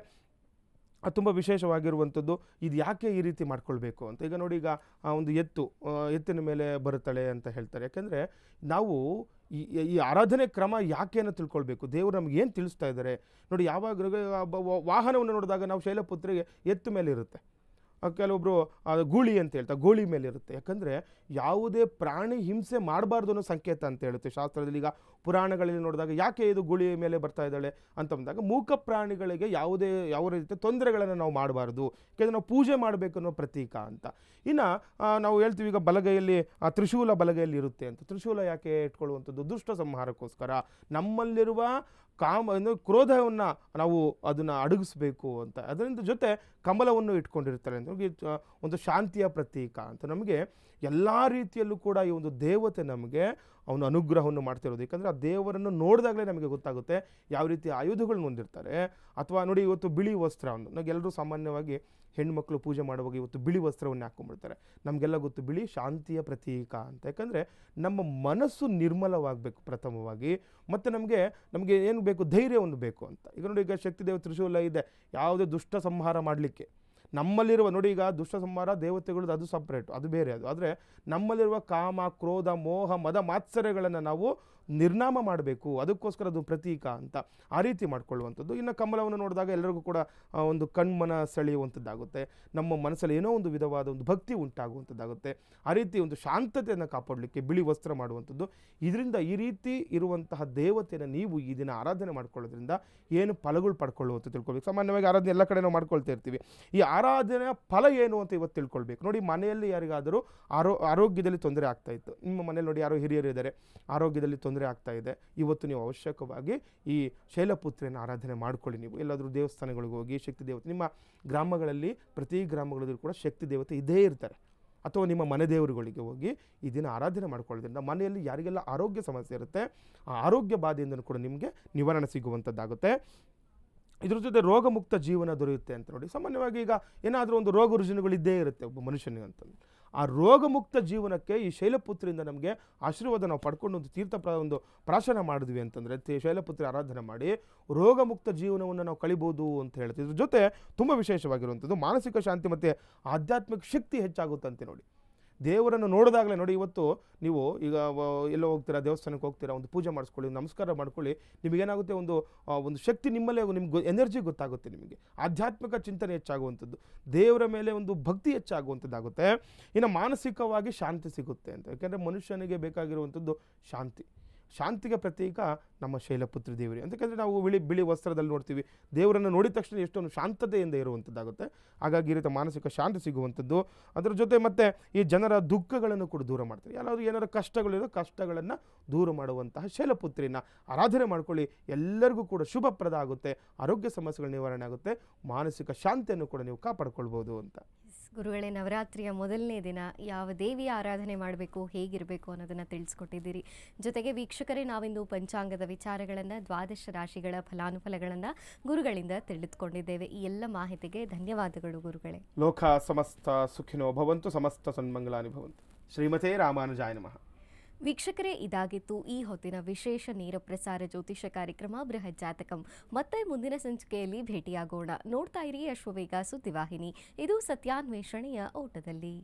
ತುಂಬ ವಿಶೇಷವಾಗಿರುವಂಥದ್ದು. ಇದು ಯಾಕೆ ಈ ರೀತಿ ಮಾಡ್ಕೊಳ್ಬೇಕು ಅಂತ. ಈಗ ನೋಡಿ, ಈಗ, ಆ, ಒಂದು ಎತ್ತು ಎತ್ತಿನ ಮೇಲೆ ಬರುತ್ತಾಳೆ ಅಂತ ಹೇಳ್ತಾರೆ. ಯಾಕೆಂದರೆ, ನಾವು ಈ ಆರಾಧನೆ ಕ್ರಮ ಯಾಕೆ ಅನ್ನೋ ತಿಳ್ಕೊಳ್ಬೇಕು? ದೇವರು ನಮ್ಗೆ ಏನು ತಿಳಿಸ್ತಾ ಇದ್ದಾರೆ? ನೋಡಿ, ಯಾವಾಗ ವಾಹನವನ್ನು ನೋಡಿದಾಗ ನಾವು ಶೈಲಪುತ್ರಿಗೆ ಎತ್ತು ಮೇಲೆ ಇರುತ್ತೆ ಆ, ಗೂಳಿ ಅಂತ ಹೇಳ್ತಾರೆ ಗೋಳಿ ಮೇಲೆ ಇರುತ್ತೆ. ಯಾಕಂದರೆ ಯಾವುದೇ ಪ್ರಾಣಿ ಹಿಂಸೆ ಮಾಡಬಾರ್ದು ಅನ್ನೋ ಸಂಕೇತ ಅಂತ ಹೇಳುತ್ತೆ. ಶಾಸ್ತ್ರದಲ್ಲಿ ಈಗ ಪುರಾಣಗಳಲ್ಲಿ ನೋಡಿದಾಗ ಯಾಕೆ ಇದು ಗುಳಿ ಮೇಲೆ ಬರ್ತಾ ಇದ್ದಾಳೆ ಅಂತ ಬಂದಾಗ ಮೂಕ ಪ್ರಾಣಿಗಳಿಗೆ ಯಾವುದೇ ಯಾವ ರೀತಿ ತೊಂದರೆಗಳನ್ನು ನಾವು ಮಾಡಬಾರ್ದು ಯಾಕೆಂದರೆ ನಾವು ಪೂಜೆ ಮಾಡಬೇಕು ಅನ್ನೋ ಪ್ರತೀಕ ಅಂತ. ಇನ್ನು ನಾವು ಹೇಳ್ತೀವಿ ಈಗ ಬಲಗೈಯಲ್ಲಿ ಆ ತ್ರಿಶೂಲ ಬಲಗೈಯಲ್ಲಿ ಇರುತ್ತೆ ಅಂತ. ತ್ರಿಶೂಲ ಯಾಕೆ ಇಟ್ಕೊಳ್ಳುವಂಥದ್ದು? ದುಷ್ಟ ಸಂಹಾರಕ್ಕೋಸ್ಕರ. ನಮ್ಮಲ್ಲಿರುವ ಕಾಮ ಅಂದರೆ ಕ್ರೋಧವನ್ನು ನಾವು ಅದನ್ನು ಅಡಗಿಸ್ಬೇಕು ಅಂತ. ಅದರಿಂದ ಜೊತೆ ಕಮಲವನ್ನು ಇಟ್ಕೊಂಡಿರ್ತಾರೆ ನಮಗೆ ಒಂದು ಶಾಂತಿಯ ಪ್ರತೀಕ ಅಂತ. ನಮಗೆ ಎಲ್ಲ ರೀತಿಯಲ್ಲೂ ಕೂಡ ಈ ಒಂದು ದೇವತೆ ನಮಗೆ ಅವನು ಅನುಗ್ರಹವನ್ನು ಮಾಡ್ತಿರೋದು. ಯಾಕಂದರೆ ಆ ದೇವರನ್ನು ನೋಡಿದಾಗಲೇ ನಮಗೆ ಗೊತ್ತಾಗುತ್ತೆ ಯಾವ ರೀತಿ ಆಯುಧಗಳನ್ನ ಹೊಂದಿರ್ತಾರೆ. ಅಥವಾ ನೋಡಿ ಇವತ್ತು ಬಿಳಿ ವಸ್ತ್ರ ಒಂದು. ಎಲ್ಲರೂ ಸಾಮಾನ್ಯವಾಗಿ ಹೆಣ್ಮಕ್ಳು ಪೂಜೆ ಮಾಡುವಾಗ ಇವತ್ತು ಬಿಳಿ ವಸ್ತ್ರವನ್ನು ಹಾಕ್ಕೊಂಡ್ಬಿಡ್ತಾರೆ ನಮಗೆಲ್ಲ ಗೊತ್ತು ಬಿಳಿ ಶಾಂತಿಯ ಪ್ರತೀಕ ಅಂತ. ಯಾಕಂದರೆ ನಮ್ಮ ಮನಸ್ಸು ನಿರ್ಮಲವಾಗಬೇಕು ಪ್ರಥಮವಾಗಿ. ಮತ್ತು ನಮಗೆ ನಮಗೆ ಏನು ಬೇಕು? ಧೈರ್ಯ ಒಂದು ಬೇಕು ಅಂತ. ಈಗ ನೋಡಿ ಈಗ ಶಕ್ತಿದೇವ ತ್ರಿಶೂಲ ಇದೆ. ಯಾವುದೇ ದುಷ್ಟ ಸಂಹಾರ ಮಾಡಲಿಕ್ಕೆ. ನಮ್ಮಲ್ಲಿರುವ ನೋಡಿ ಈಗ ದುಷ್ಟ ಸಂಹಾರ, ದೇವತೆಗಳದ್ದು ಅದು ಸಪ್ರೇಟ್ ಅದು ಬೇರೆ. ಅದು ಆದರೆ ನಮ್ಮಲ್ಲಿರುವ ಕಾಮ, ಕ್ರೋಧ, ಮೋಹ, ಮದ, ಮಾತ್ಸರ್ಯಗಳನ್ನು ನಾವು ನಿರ್ನಾಮ ಮಾಡಬೇಕು, ಅದಕ್ಕೋಸ್ಕರ ಅದು ಪ್ರತೀಕ ಅಂತ ಆ ರೀತಿ ಮಾಡ್ಕೊಳ್ಳುವಂಥದ್ದು. ಇನ್ನು ಕಮಲವನ್ನು ನೋಡಿದಾಗ ಎಲ್ಲರಿಗೂ ಕೂಡ ಒಂದು ಕಣ್ಮನ ಸೆಳೆಯುವಂಥದ್ದಾಗುತ್ತೆ. ನಮ್ಮ ಮನಸ್ಸಲ್ಲಿ ಏನೋ ಒಂದು ವಿಧವಾದ ಒಂದು ಭಕ್ತಿ ಉಂಟಾಗುವಂಥದ್ದಾಗುತ್ತೆ. ಆ ರೀತಿ ಒಂದು ಶಾಂತತೆಯನ್ನು ಕಾಪಾಡಲಿಕ್ಕೆ ಬಿಳಿ ವಸ್ತ್ರ ಮಾಡುವಂಥದ್ದು. ಇದರಿಂದ ಈ ರೀತಿ ಇರುವಂತಹ ದೇವತೆಯನ್ನು ನೀವು ಈ ದಿನ ಆರಾಧನೆ ಮಾಡ್ಕೊಳ್ಳೋದ್ರಿಂದ ಏನು ಫಲಗಳು ಪಡ್ಕೊಳ್ಳುವಂಥ ತಿಳ್ಕೊಬೇಕು ಸಾಮಾನ್ಯವಾಗಿ ಆರಾಧನೆ ಎಲ್ಲ ಕಡೆ ನಾವು ಮಾಡ್ಕೊಳ್ತಾ ಇರ್ತೀವಿ. ಈ ಆರಾಧನೆಯ ಫಲ ಏನು ಅಂತ ಇವತ್ತು ತಿಳ್ಕೊಳ್ಬೇಕು. ನೋಡಿ, ಮನೆಯಲ್ಲಿ ಯಾರಿಗಾದರೂ ಆರೋ, ಆರೋಗ್ಯದಲ್ಲಿ ತೊಂದರೆ ಆಗ್ತಾ ಇತ್ತು. ನಿಮ್ಮ ಮನೇಲಿ ನೋಡಿ ಯಾರೋ ಹಿರಿಯರು ಇದ್ದಾರೆ ಆರೋಗ್ಯದಲ್ಲಿ ತೊಂದರೆ ಆಗ್ತಾ ಇದೆ. ಇವತ್ತು ನೀವು ಅವಶ್ಯಕವಾಗಿ ಈ ಶೈಲಪುತ್ರಿಯನ್ನು ಆರಾಧನೆ ಮಾಡ್ಕೊಳ್ಳಿ ನೀವು. ಎಲ್ಲಾದರೂ ದೇವಸ್ಥಾನಗಳಿಗೆ ಹೋಗಿ ಶಕ್ತಿ ದೇವತೆ, ನಿಮ್ಮ ಗ್ರಾಮಗಳಲ್ಲಿ ಪ್ರತಿ ಗ್ರಾಮಗಳಲ್ಲೂ ಕೂಡ ಶಕ್ತಿ ದೇವತೆ ಇದೇ ಇರ್ತಾರೆ. ಅಥವಾ ನಿಮ್ಮ ಮನೆ ದೇವರುಗಳಿಗೆ ಹೋಗಿ ಈ ದಿನ ಆರಾಧನೆ ಮಾಡ್ಕೊಳ್ಳೋದ್ರಿಂದ ಮನೆಯಲ್ಲಿ ಯಾರಿಗೆಲ್ಲ ಆರೋಗ್ಯ ಸಮಸ್ಯೆ ಇರುತ್ತೆ, ಆ ಆರೋಗ್ಯ ಬಾಧೆಯಿಂದ ಕೂಡ ನಿಮಗೆ ನಿವಾರಣೆ ಸಿಗುವಂಥದ್ದಾಗುತ್ತೆ. ಇದ್ರ ಜೊತೆ ರೋಗಮುಕ್ತ ಜೀವನ ದೊರೆಯುತ್ತೆ ಅಂತ ನೋಡಿ. ಸಾಮಾನ್ಯವಾಗಿ ಈಗ ಏನಾದರೂ ಒಂದು ರೋಗ ರುಜಿನಗಳು ಇದ್ದೇ ಇರುತ್ತೆ ಒಬ್ಬ ಮನುಷ್ಯನಿಗೆ ಅಂತಂದು ಆ ರೋಗಮುಕ್ತ ಜೀವನಕ್ಕೆ ಈ ಶೈಲಪುತ್ರಿಯಿಂದ ನಮಗೆ ಆಶೀರ್ವಾದ ನಾವು ಪಡ್ಕೊಂಡು ಒಂದು ತೀರ್ಥ ಪ್ರ ಒಂದು ಪ್ರಾಶನ ಮಾಡಿದ್ವಿ ಅಂತಂದರೆ ಶೈಲಪುತ್ರಿ ಆರಾಧನೆ ಮಾಡಿ ರೋಗಮುಕ್ತ ಜೀವನವನ್ನು ನಾವು ಕಳಿಬೋದು ಅಂತ ಹೇಳ್ತೀವಿ ಇದ್ರ ಜೊತೆ ತುಂಬ ವಿಶೇಷವಾಗಿರುವಂಥದ್ದು ಮಾನಸಿಕ ಶಾಂತಿ ಮತ್ತು ಆಧ್ಯಾತ್ಮಿಕ ಶಕ್ತಿ ಹೆಚ್ಚಾಗುತ್ತಂತೆ ನೋಡಿ. ದೇವರನ್ನು ನೋಡಿದಾಗಲೇ ನೋಡಿ, ಇವತ್ತು ನೀವು ಈಗ ಎಲ್ಲೋ ಹೋಗ್ತೀರಾ, ದೇವಸ್ಥಾನಕ್ಕೆ ಹೋಗ್ತೀರಾ, ಒಂದು ಪೂಜೆ ಮಾಡಿಸ್ಕೊಳ್ಳಿ ನಮಸ್ಕಾರ ಮಾಡ್ಕೊಳ್ಳಿ, ನಿಮಗೇನಾಗುತ್ತೆ ಒಂದು ಒಂದು ಶಕ್ತಿ ನಿಮ್ಮಲ್ಲೇ, ನಿಮ್ಗೆ ಎನರ್ಜಿ ಗೊತ್ತಾಗುತ್ತೆ ನಿಮಗೆ. ಆಧ್ಯಾತ್ಮಿಕ ಚಿಂತನೆ ಹೆಚ್ಚಾಗುವಂಥದ್ದು, ದೇವರ ಮೇಲೆ ಒಂದು ಭಕ್ತಿ ಹೆಚ್ಚಾಗುವಂಥದ್ದಾಗುತ್ತೆ. ಇನ್ನು ಮಾನಸಿಕವಾಗಿ ಶಾಂತಿ ಸಿಗುತ್ತೆ ಅಂತ. ಯಾಕೆಂದರೆ ಮನುಷ್ಯನಿಗೆ ಬೇಕಾಗಿರುವಂಥದ್ದು ಶಾಂತಿ. ಶಾಂತಿಗೆ ಪ್ರತೀಕ ನಮ್ಮ ಶೈಲಪುತ್ರಿ ದೇವರಿ. ಯಾಕಂದರೆ ನಾವು ಬಿಳಿ ಬಿಳಿ ವಸ್ತ್ರದಲ್ಲಿ ನೋಡ್ತೀವಿ. ದೇವರನ್ನು ನೋಡಿದ ತಕ್ಷಣ ಎಷ್ಟೊಂದು ಶಾಂತತೆಯಿಂದ ಇರುವಂಥದ್ದಾಗುತ್ತೆ ಹಾಗಾಗಿ ರೀತಿ ಮಾನಸಿಕ ಶಾಂತಿ ಸಿಗುವಂಥದ್ದು. ಅದರ ಜೊತೆ ಮತ್ತೆ ಈ ಜನರ ದುಃಖಗಳನ್ನು ಕೂಡ ದೂರ ಮಾಡ್ತಾರೆ. ಯಾರಾದರೂ ಏನಾದರೂ ಕಷ್ಟಗಳಿರೋ ಕಷ್ಟಗಳನ್ನು ದೂರ ಮಾಡುವಂತಹ ಶೈಲಪುತ್ರಿನ ಆರಾಧನೆ ಮಾಡ್ಕೊಳ್ಳಿ. ಎಲ್ಲರಿಗೂ ಕೂಡ ಶುಭಪ್ರದ ಆಗುತ್ತೆ. ಆರೋಗ್ಯ ಸಮಸ್ಯೆಗಳ ನಿವಾರಣೆ ಆಗುತ್ತೆ. ಮಾನಸಿಕ ಶಾಂತಿಯನ್ನು ಕೂಡ ನೀವು ಕಾಪಾಡ್ಕೊಳ್ಬೋದು ಅಂತ. ಗುರುಗಳೇ, ನವರಾತ್ರಿಯ ಮೊದಲನೇ ದಿನ ಯಾವ ದೇವಿಯ ಆರಾಧನೆ ಮಾಡಬೇಕು, ಹೇಗಿರಬೇಕು ಅನ್ನೋದನ್ನು ತಿಳಿಸ್ಕೊಟ್ಟಿದ್ದೀರಿ. ಜೊತೆಗೆ ವೀಕ್ಷಕರೇ, ನಾವಿಂದು ಪಂಚಾಂಗದ ವಿಚಾರಗಳನ್ನು, ದ್ವಾದಶ ರಾಶಿಗಳ ಫಲಾನುಫಲಗಳನ್ನು ಗುರುಗಳಿಂದ ತಿಳಿದುಕೊಂಡಿದ್ದೇವೆ. ಈ ಎಲ್ಲ ಮಾಹಿತಿಗೆ ಧನ್ಯವಾದಗಳು ಗುರುಗಳೇ. ಲೋಕ ಸಮಸ್ತ ಸುಖಿನೋ ಭವಂತು, ಸಮಸ್ತ ಸನ್ಮಂಗಲಾನಿ ಭವಂತು. ಶ್ರೀಮತೇ ರಾಮಾನುಜಾಯ ನಮಃ. ವೀಕ್ಷಕರೇ, ಇದಾಗಿತ್ತು ಈ ಹೊತ್ತಿನ ವಿಶೇಷ ನೇರ ಪ್ರಸಾರ ಜ್ಯೋತಿಷ ಕಾರ್ಯಕ್ರಮ. ಬೃಹತ್ ಜಾತಕಂ. ಮತ್ತೆ ಮುಂದಿನ ಸಂಚಿಕೆಯಲ್ಲಿ ಭೇಟಿಯಾಗೋಣ. ನೋಡ್ತಾ ಇರಿ ಅಶ್ವವೇಗ ಸುದ್ದಿವಾಹಿನಿ. ಇದು ಸತ್ಯಾನ್ವೇಷಣೆಯ ಓಟದಲ್ಲಿ.